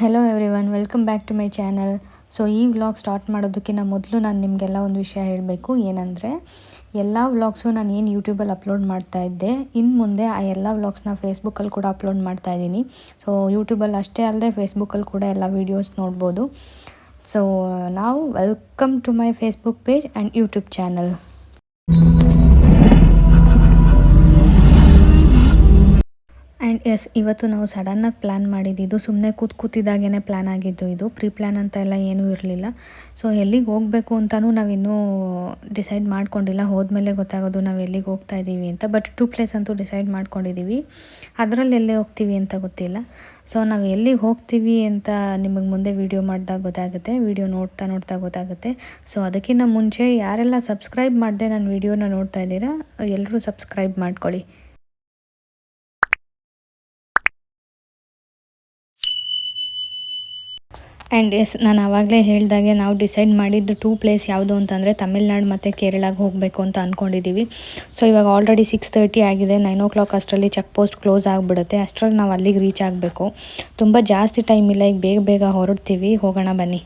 Hello everyone welcome back to my channel so ಈ vlog start ಮಾಡೋದಕ್ಕಿಂತ ಮೊದಲು ನಾನು ನಿಮಗೆಲ್ಲ ಒಂದು ವಿಷಯ ಹೇಳಬೇಕು. ಏನಂದರೆ, ಎಲ್ಲ ವ್ಲಾಗ್ಸು ನಾನು ಏನು ಯೂಟ್ಯೂಬಲ್ಲಿ ಅಪ್ಲೋಡ್ ಮಾಡ್ತಾ ಇದ್ದೆ ಇನ್ನು ಮುಂದೆ ಆ ಎಲ್ಲ ವ್ಲಾಗ್ಸ್ನ ಫೇಸ್ಬುಕ್ಕಲ್ಲಿ ಕೂಡ ಅಪ್ಲೋಡ್ ಮಾಡ್ತಾ ಇದ್ದೀನಿ. ಸೊ ಯೂಟ್ಯೂಬಲ್ಲಿ ಅಷ್ಟೇ ಅಲ್ಲದೆ ಫೇಸ್ಬುಕ್ಕಲ್ಲಿ ಕೂಡ ಎಲ್ಲ ವೀಡಿಯೋಸ್ ನೋಡ್ಬೋದು. ಸೊ ನಾವು welcome to my Facebook page and YouTube channel and yes ಇವತ್ತು ನಾವು ಸಡನ್ನಾಗಿ ಪ್ಲ್ಯಾನ್ ಮಾಡಿದ್ದು ಸುಮ್ಮನೆ ಕೂತ್ ಕೂತಿದ್ದಾಗೇ ಪ್ಲ್ಯಾನ್ ಆಗಿದ್ದು ಇದು. ಪ್ರೀ ಪ್ಲ್ಯಾನ್ ಅಂತ ಎಲ್ಲ ಏನೂ ಇರಲಿಲ್ಲ. ಸೊ ಎಲ್ಲಿಗೆ ಹೋಗಬೇಕು ಅಂತಲೂ ನಾವಿನ್ನೂ ಡಿಸೈಡ್ ಮಾಡ್ಕೊಂಡಿಲ್ಲ. ಹೋದ್ಮೇಲೆ ಗೊತ್ತಾಗೋದು ನಾವು ಎಲ್ಲಿಗೆ ಹೋಗ್ತಾ ಇದ್ದೀವಿ ಅಂತ. ಬಟ್ ಟೂ ಪ್ಲೇಸ್ ಅಂತೂ ಡಿಸೈಡ್ ಮಾಡ್ಕೊಂಡಿದ್ದೀವಿ ಅದರಲ್ಲಿ ಎಲ್ಲೇ ಹೋಗ್ತೀವಿ ಅಂತ ಗೊತ್ತಿಲ್ಲ. ಸೊ ನಾವು ಎಲ್ಲಿಗೆ ಹೋಗ್ತೀವಿ ಅಂತ ನಿಮಗೆ ಮುಂದೆ ವೀಡಿಯೋ ಮಾಡಿದಾಗ ಗೊತ್ತಾಗುತ್ತೆ. ವೀಡಿಯೋ ನೋಡ್ತಾ ನೋಡ್ತಾ ಗೊತ್ತಾಗುತ್ತೆ. ಸೊ ಅದಕ್ಕಿಂತ ಮುಂಚೆ ಯಾರೆಲ್ಲ ಸಬ್ಸ್ಕ್ರೈಬ್ ಮಾಡಿದೆ ನಾನು ವೀಡಿಯೋನ ನೋಡ್ತಾ ಇದ್ದೀರಾ ಎಲ್ಲರೂ ಸಬ್ಸ್ಕ್ರೈಬ್ ಮಾಡ್ಕೊಳ್ಳಿ. ಆ್ಯಂಡ್ ಎಸ್ ನಾನು ಆವಾಗಲೇ ಹೇಳಿದಾಗೆ ನಾವು ಡಿಸೈಡ್ ಮಾಡಿದ್ದು ಟೂ ಪ್ಲೇಸ್ ಯಾವುದು ಅಂತಂದರೆ ತಮಿಳ್ನಾಡು ಮತ್ತು ಕೇರಳಗೆ ಹೋಗಬೇಕು ಅಂತ ಅಂದ್ಕೊಂಡಿದ್ದೀವಿ ಸೊ ಇವಾಗ ಆಲ್ರೆಡಿ ಸಿಕ್ಸ್ ತರ್ಟಿ ಆಗಿದೆ ನೈನ್ ಓ ಕ್ಲಾಕ್ ಅಷ್ಟರಲ್ಲಿ ಚೆಕ್ ಪೋಸ್ಟ್ ಕ್ಲೋಸ್ ಆಗಿಬಿಡುತ್ತೆ. ಅಷ್ಟರಲ್ಲಿ ನಾವು ಅಲ್ಲಿಗೆ ರೀಚ್ ಆಗಬೇಕು. ತುಂಬ ಜಾಸ್ತಿ ಟೈಮ್ ಇಲ್ಲ, ಈಗ ಬೇಗ ಬೇಗ ಹೊರಡ್ತೀವಿ. ಹೋಗೋಣ ಬನ್ನಿ.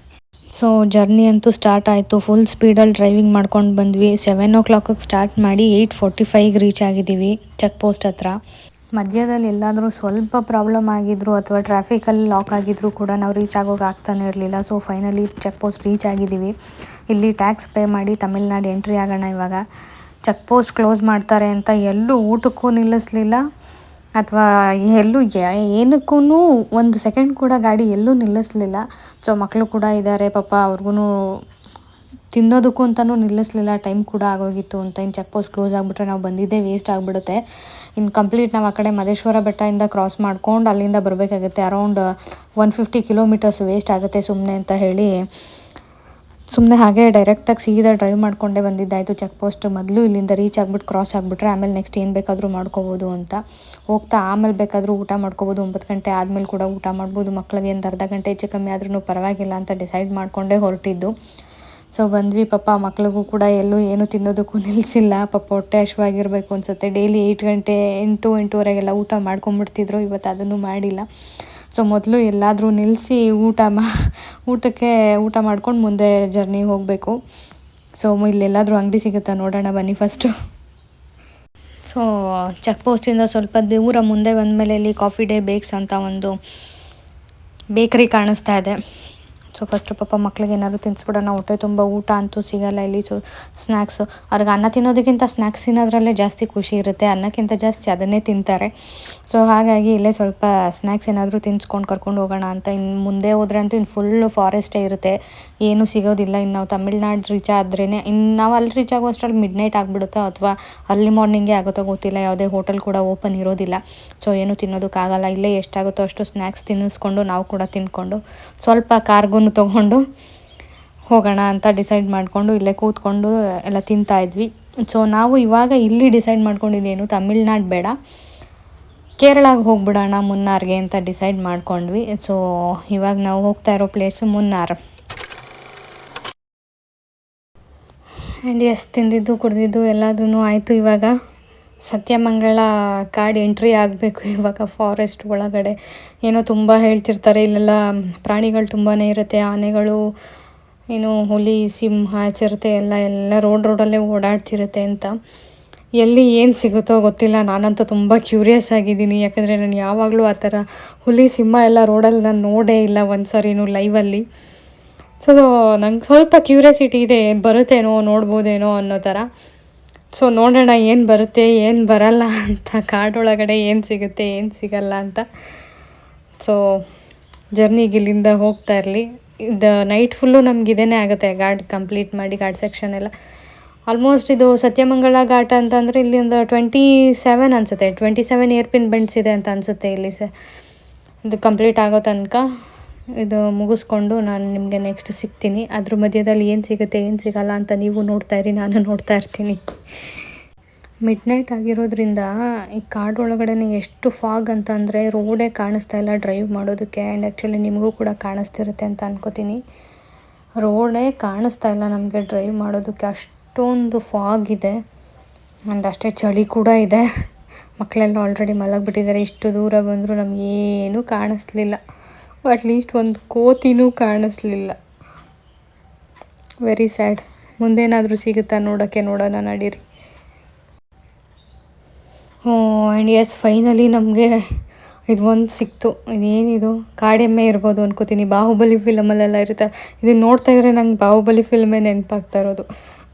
ಸೊ ಜರ್ನಿ ಅಂತೂ ಸ್ಟಾರ್ಟ್ ಆಯಿತು. ಫುಲ್ ಸ್ಪೀಡಲ್ಲಿ ಡ್ರೈವಿಂಗ್ ಮಾಡ್ಕೊಂಡು ಬಂದ್ವಿ. ಸೆವೆನ್ ಓ ಕ್ಲಾಕಿಗೆ ಸ್ಟಾರ್ಟ್ ಮಾಡಿ ಏಯ್ಟ್ ಫೋರ್ಟಿ ಫೈವ್ಗೆ ರೀಚ್ ಆಗಿದ್ದೀವಿ ಚೆಕ್ ಪೋಸ್ಟ್ ಹತ್ರ. ಮಧ್ಯದಲ್ಲಿ ಎಲ್ಲಾದರೂ ಸ್ವಲ್ಪ ಪ್ರಾಬ್ಲಮ್ ಆಗಿದ್ರು ಅಥವಾ ಟ್ರಾಫಿಕಲ್ಲಿ ಲಾಕ್ ಆಗಿದ್ದರೂ ಕೂಡ ನಾವು ರೀಚ್ ಆಗೋಕೆ ಆಗ್ತಾನೆ ಇರಲಿಲ್ಲ. So finally check post reach ಆಗಿದ್ದೀವಿ ಇಲ್ಲಿ ಟ್ಯಾಕ್ಸ್ ಪೇ ಮಾಡಿ ತಮಿಳ್ನಾಡು ಎಂಟ್ರಿ ಆಗೋಣ ಇವಾಗ. ಚೆಕ್ ಪೋಸ್ಟ್ ಕ್ಲೋಸ್ ಮಾಡ್ತಾರೆ ಅಂತ ಎಲ್ಲೂ ಊಟಕ್ಕೂ ನಿಲ್ಲಿಸ್ಲಿಲ್ಲ. ಅಥವಾ ಎಲ್ಲೂ ಏನಕ್ಕೂ ಒಂದು ಸೆಕೆಂಡ್ ಕೂಡ ಗಾಡಿ ಎಲ್ಲೂ ನಿಲ್ಲಿಸ್ಲಿಲ್ಲ. ಸೊ ಮಕ್ಕಳು ಕೂಡ ಇದ್ದಾರೆ. ಪಾಪ ಅವ್ರಿಗೂ ತಿನ್ನೋದಕ್ಕೂ ಅಂತಲೂ ನಿಲ್ಲಿಸ್ಲಿಲ್ಲ. ಟೈಮ್ ಕೂಡ ಆಗೋಗಿತ್ತು ಅಂತ ಇನ್ನು ಚೆಕ್ ಪೋಸ್ಟ್ ಕ್ಲೋಸ್ ಆಗಿಬಿಟ್ರೆ ನಾವು ಬಂದಿದ್ದೇ ವೇಸ್ಟ್ ಆಗಿಬಿಡುತ್ತೆ. ಇನ್ನು ಕಂಪ್ಲೀಟ್ ನಾವು ಆ ಕಡೆ ಮದೇಶ್ವರ ಬೆಟ್ಟದಿಂದ ಕ್ರಾಸ್ ಮಾಡ್ಕೊಂಡು ಅಲ್ಲಿಂದ ಬರಬೇಕಾಗುತ್ತೆ. Around one fifty kilometres waste ಆಗುತ್ತೆ ಸುಮ್ಮನೆ ಅಂತ ಹೇಳಿ. ಸುಮ್ಮನೆ ಹಾಗೆ ಡೈರೆಕ್ಟಾಗಿ ಸೀದಾ ಡ್ರೈವ್ ಮಾಡಿಕೊಂಡೇ ಬಂದಿದ್ದಾಯಿತು ಚೆಕ್ ಪೋಸ್ಟ್ ಮೊದಲು ಇಲ್ಲಿಂದ ರೀಚ್ ಆಗಿಬಿಟ್ಟು ಕ್ರಾಸ್ ಆಗಿಬಿಟ್ರೆ ಆಮೇಲೆ ನೆಕ್ಸ್ಟ್ ಏನು ಬೇಕಾದರೂ ಮಾಡ್ಕೋಬೋದು ಅಂತ. ಹೋಗ್ತಾ ಆಮೇಲೆ ಬೇಕಾದರೂ ಊಟ ಮಾಡ್ಕೋಬೋದು. ಒಂಬತ್ತು ಗಂಟೆ ಆದಮೇಲೆ ಕೂಡ ಊಟ ಮಾಡ್ಬೋದು. ಮಕ್ಕಳಿಗೆ ಒಂದು ಅರ್ಧ ಗಂಟೆ ಹೆಚ್ಚು ಕಮ್ಮಿ ಆದ್ರೂ ಪರವಾಗಿಲ್ಲ ಅಂತ ಡಿಸೈಡ್ ಮಾಡಿಕೊಂಡೇ ಹೊರಟಿದ್ದು. ಸೊ ಬಂದ್ವಿ, ಪಾಪ ಮಕ್ಳಿಗೂ ಕೂಡ ಎಲ್ಲೂ ಏನು ತಿನ್ನೋದಕ್ಕೂ ನಿಲ್ಲಿಸಿಲ್ಲ ಪಾಪ ಹೊಟ್ಟೆ ಹಶ್ವಾಗಿರ್ಬೇಕು ಅನ್ಸುತ್ತೆ. ಡೈಲಿ ಏಯ್ಟ್ ಗಂಟೆ, ಎಂಟು, ಎಂಟೂವರೆಗೆಲ್ಲ ಊಟ ಮಾಡ್ಕೊಂಬಿಡ್ತಿದ್ರು. ಇವತ್ತು ಅದನ್ನು ಮಾಡಿಲ್ಲ. ಸೊ ಮೊದಲು ಎಲ್ಲಾದರೂ ನಿಲ್ಲಿಸಿ ಊಟ ಮಾ, ಊಟಕ್ಕೆ ಊಟ ಮಾಡ್ಕೊಂಡು ಮುಂದೆ ಜರ್ನಿ ಹೋಗಬೇಕು. ಸೊ ಇಲ್ಲೆಲ್ಲಾದರೂ ಅಂಗಡಿ ಸಿಗುತ್ತಾ ನೋಡೋಣ, ಬನ್ನಿ ಫಸ್ಟು ಸೊ ಚೆಕ್ ಪೋಸ್ಟಿಂದ ಸ್ವಲ್ಪ ದೂರ ಮುಂದೆ ಬಂದಮೇಲೆ ಇಲ್ಲಿ ಕಾಫಿ ಡೇ ಬೇಕ್ಸ್ ಅಂತ ಒಂದು ಬೇಕರಿ ಕಾಣಿಸ್ತಾ ಇದೆ. ಸೊ ಫಸ್ಟು ಪಾಪ ಮಕ್ಳಿಗೆ ಏನಾದರೂ ತಿನ್ನಿಸ್ಬಿಡೋಣ ಹೊಟ್ಟೆ ತುಂಬ ಊಟ ಅಂತೂ ಸಿಗಲ್ಲ ಇಲ್ಲಿ. ಸೊ ಸ್ನ್ಯಾಕ್ಸು ಅವ್ರಿಗೆ ಅನ್ನ ತಿನ್ನೋದಕ್ಕಿಂತ ಸ್ನ್ಯಾಕ್ಸ್ ತಿನ್ನೋದ್ರಲ್ಲೇ ಜಾಸ್ತಿ ಖುಷಿ ಇರುತ್ತೆ. ಅನ್ನಕ್ಕಿಂತ ಜಾಸ್ತಿ ಅದನ್ನೇ ತಿಂತಾರೆ. ಸೊ ಹಾಗಾಗಿ ಇಲ್ಲೇ ಸ್ವಲ್ಪ ಸ್ನ್ಯಾಕ್ಸ್ ಏನಾದರೂ ತಿನ್ಸ್ಕೊಂಡು ಕರ್ಕೊಂಡು ಹೋಗೋಣ ಅಂತ ಇನ್ನು ಮುಂದೆ ಹೋದ್ರೆ ಅಂತೂ ಇನ್ನು ಫುಲ್ಲು ಫಾರೆಸ್ಟೇ ಇರುತ್ತೆ. ಏನೂ ಸಿಗೋದಿಲ್ಲ. ಇನ್ನು ನಾವು ತಮಿಳ್ನಾಡು ರೀಚ್ ಆದ್ರೇ ಇನ್ನು ನಾವು ಅಲ್ಲಿ ರೀಚ್ ಆಗೋ ಅಷ್ಟರಲ್ಲಿ ಮಿಡ್ ನೈಟ್ ಆಗಿಬಿಡುತ್ತೋ ಅಥವಾ ಅರ್ಲಿ ಮಾರ್ನಿಂಗೇ ಆಗುತ್ತೋ ಗೊತ್ತಿಲ್ಲ. ಯಾವುದೇ ಹೋಟೆಲ್ ಕೂಡ ಓಪನ್ ಇರೋದಿಲ್ಲ. ಸೊ ಏನು ತಿನ್ನೋದಕ್ಕಾಗಲ್ಲ. ಇಲ್ಲೇ ಎಷ್ಟಾಗುತ್ತೋ ಅಷ್ಟು ಸ್ನ್ಯಾಕ್ಸ್ ತಿನ್ನಿಸ್ಕೊಂಡು ನಾವು ಕೂಡ ತಿನ್ಕೊಂಡು ಸ್ವಲ್ಪ ಕಾರ್ಗೂ ತೊಗೊಂಡು ಹೋಗೋಣ ಅಂತ ಡಿಸೈಡ್ ಮಾಡಿಕೊಂಡು ಇಲ್ಲೇ ಕೂತ್ಕೊಂಡು ಎಲ್ಲ ತಿಂತಾಯಿದ್ವಿ ಸೊ ನಾವು ಇವಾಗ ಇಲ್ಲಿ ಡಿಸೈಡ್ ಮಾಡ್ಕೊಂಡಿದ್ದೇನು ತಮಿಳ್ನಾಡು ಬೇಡ. ಕೇರಳಾಗೆ ಹೋಗ್ಬಿಡೋಣ ಮುನ್ನಾರ್ಗೆ ಅಂತ ಡಿಸೈಡ್ ಮಾಡ್ಕೊಂಡ್ವಿ. ಸೊ ಇವಾಗ ನಾವು ಹೋಗ್ತಾ ಇರೋ ಪ್ಲೇಸು ಮುನ್ನಾರ್. ಆ್ಯಂಡ್ ಎಸ್ ತಿಂದಿದ್ದು, ಕುಡಿದಿದ್ದು ಎಲ್ಲದೂ ಆಯಿತು ಇವಾಗ. ಸತ್ಯಮಂಗಳ ಕಾಡು ಎಂಟ್ರಿ ಆಗಬೇಕು ಇವಾಗ ಫಾರೆಸ್ಟ್ ಒಳಗಡೆ. ಏನೋ ತುಂಬ ಹೇಳ್ತಿರ್ತಾರೆ, ಇಲ್ಲೆಲ್ಲ ಪ್ರಾಣಿಗಳು ತುಂಬಾ ಇರುತ್ತೆ, ಆನೆಗಳು, ಏನು ಹುಲಿ, ಸಿಂಹ, ಚಿರತೆ ಎಲ್ಲ ಎಲ್ಲ ರೋಡ್ ರೋಡಲ್ಲೇ ಓಡಾಡ್ತಿರುತ್ತೆ ಅಂತ. ಎಲ್ಲಿ ಏನು ಸಿಗುತ್ತೋ ಗೊತ್ತಿಲ್ಲ, ನಾನಂತೂ ತುಂಬ ಕ್ಯೂರಿಯಸ್ ಆಗಿದ್ದೀನಿ. ಯಾಕಂದರೆ ನಾನು ಯಾವಾಗಲೂ ಆ ಥರ ಹುಲಿ, ಸಿಂಹ ಎಲ್ಲ ರೋಡಲ್ಲಿ ನಾನು ನೋಡೇ ಇಲ್ಲ ಒಂದು ಸರಿನೂ ಲೈವಲ್ಲಿ ಸೊ ನಂಗೆ ಸ್ವಲ್ಪ ಕ್ಯೂರಿಯಾಸಿಟಿ ಇದೆ, ಬರುತ್ತೇನೋ, ನೋಡ್ಬೋದೇನೋ ಅನ್ನೋ ಥರ. ಸೊ ನೋಡೋಣ ಏನು ಬರುತ್ತೆ, ಏನು ಬರಲ್ಲ ಅಂತ, ಕಾಡೊಳಗಡೆ ಏನು ಸಿಗುತ್ತೆ, ಏನು ಸಿಗಲ್ಲ ಅಂತ. ಸೊ ಜರ್ನಿಗೆ ಇಲ್ಲಿಂದ ಹೋಗ್ತಾ ಇರಲಿ. ಇದು ನೈಟ್ ಫುಲ್ಲು ನಮ್ಗೆ ಇದೇ ಆಗುತ್ತೆ ಗಾಡ್ ಕಂಪ್ಲೀಟ್ ಮಾಡಿ ಗಾಡ್ ಸೆಕ್ಷನ್ ಎಲ್ಲ. ಆಲ್ಮೋಸ್ಟ್ ಇದು ಸತ್ಯಮಂಗಳ ಘಾಟ ಅಂತಂದರೆ ಇಲ್ಲಿ ಒಂದು ಟ್ವೆಂಟಿ ಸೆವೆನ್ ಅನಿಸುತ್ತೆ. Twenty seven hairpin bends ಇದೆ ಅಂತ ಅನಿಸುತ್ತೆ ಇಲ್ಲಿ ಸ ಇದು ಕಂಪ್ಲೀಟ್ ಆಗೋ ತನಕ. ಇದು ಮುಗಿಸ್ಕೊಂಡು ನಾನು ನಿಮಗೆ ನೆಕ್ಸ್ಟ್ ಸಿಗ್ತೀನಿ. ಅದ್ರ ಮಧ್ಯದಲ್ಲಿ ಏನು ಸಿಗುತ್ತೆ, ಏನು ಸಿಗಲ್ಲ ಅಂತ ನೀವು ನೋಡ್ತಾ ಇರಿ, ನಾನು ನೋಡ್ತಾ ಇರ್ತೀನಿ. ಮಿಡ್ ನೈಟ್ ಆಗಿರೋದ್ರಿಂದ ಈ ಕಾಡೊಳಗಡೆ ಎಷ್ಟು ಫಾಗ್ ಅಂತಂದರೆ ರೋಡೇ ಕಾಣಿಸ್ತಾ ಇಲ್ಲ ಡ್ರೈವ್ ಮಾಡೋದಕ್ಕೆ. ಆ್ಯಂಡ್ ಆ್ಯಕ್ಚುಲಿ ನಿಮಗೂ ಕೂಡ ಕಾಣಿಸ್ತಿರುತ್ತೆ ಅಂತ ಅನ್ಕೋತೀನಿ. ರೋಡೇ ಕಾಣಿಸ್ತಾ ಇಲ್ಲ ನಮಗೆ ಡ್ರೈವ್ ಮಾಡೋದಕ್ಕೆ. ಅಷ್ಟೊಂದು ಫಾಗ್ ಇದೆ. ಆ್ಯಂಡ್ ಅಷ್ಟೇ ಚಳಿ ಕೂಡ ಇದೆ. ಮಕ್ಕಳೆಲ್ಲ ಆಲ್ರೆಡಿ ಮಲಗಿಬಿಟ್ಟಿದ್ದಾರೆ. ಇಷ್ಟು ದೂರ ಬಂದರೂ ನಮಗೇನೂ ಕಾಣಿಸ್ಲಿಲ್ಲ. ಅಟ್ಲೀಸ್ಟ್ ಒಂದು ಕೋತಿನೂ ಕಾಣಿಸ್ಲಿಲ್ಲ. ವೆರಿ ಸ್ಯಾಡ್ ಮುಂದೇನಾದರೂ ಸಿಗುತ್ತಾ ನೋಡೋಕ್ಕೆ ನೋಡೋಣ ನಡೀರಿ. ಹ್ಞೂ ಆ್ಯಂಡ್ ಎಸ್ ಫೈನಲಿ ನಮಗೆ ಇದು ಒಂದು ಸಿಕ್ತು. ಇದೇನಿದು? ಕಾಡೆಮ್ಮೆ ಇರ್ಬೋದು ಅನ್ಕೋತೀನಿ. ಬಾಹುಬಲಿ ಫಿಲಮಲ್ಲೆಲ್ಲ ಇರುತ್ತೆ. ಇದನ್ನು ನೋಡ್ತಾ ಇದ್ರೆ ನಂಗೆ ಬಾಹುಬಲಿ ಫಿಲ್ಮೇ ನೆನಪಾಗ್ತಾ ಇರೋದು.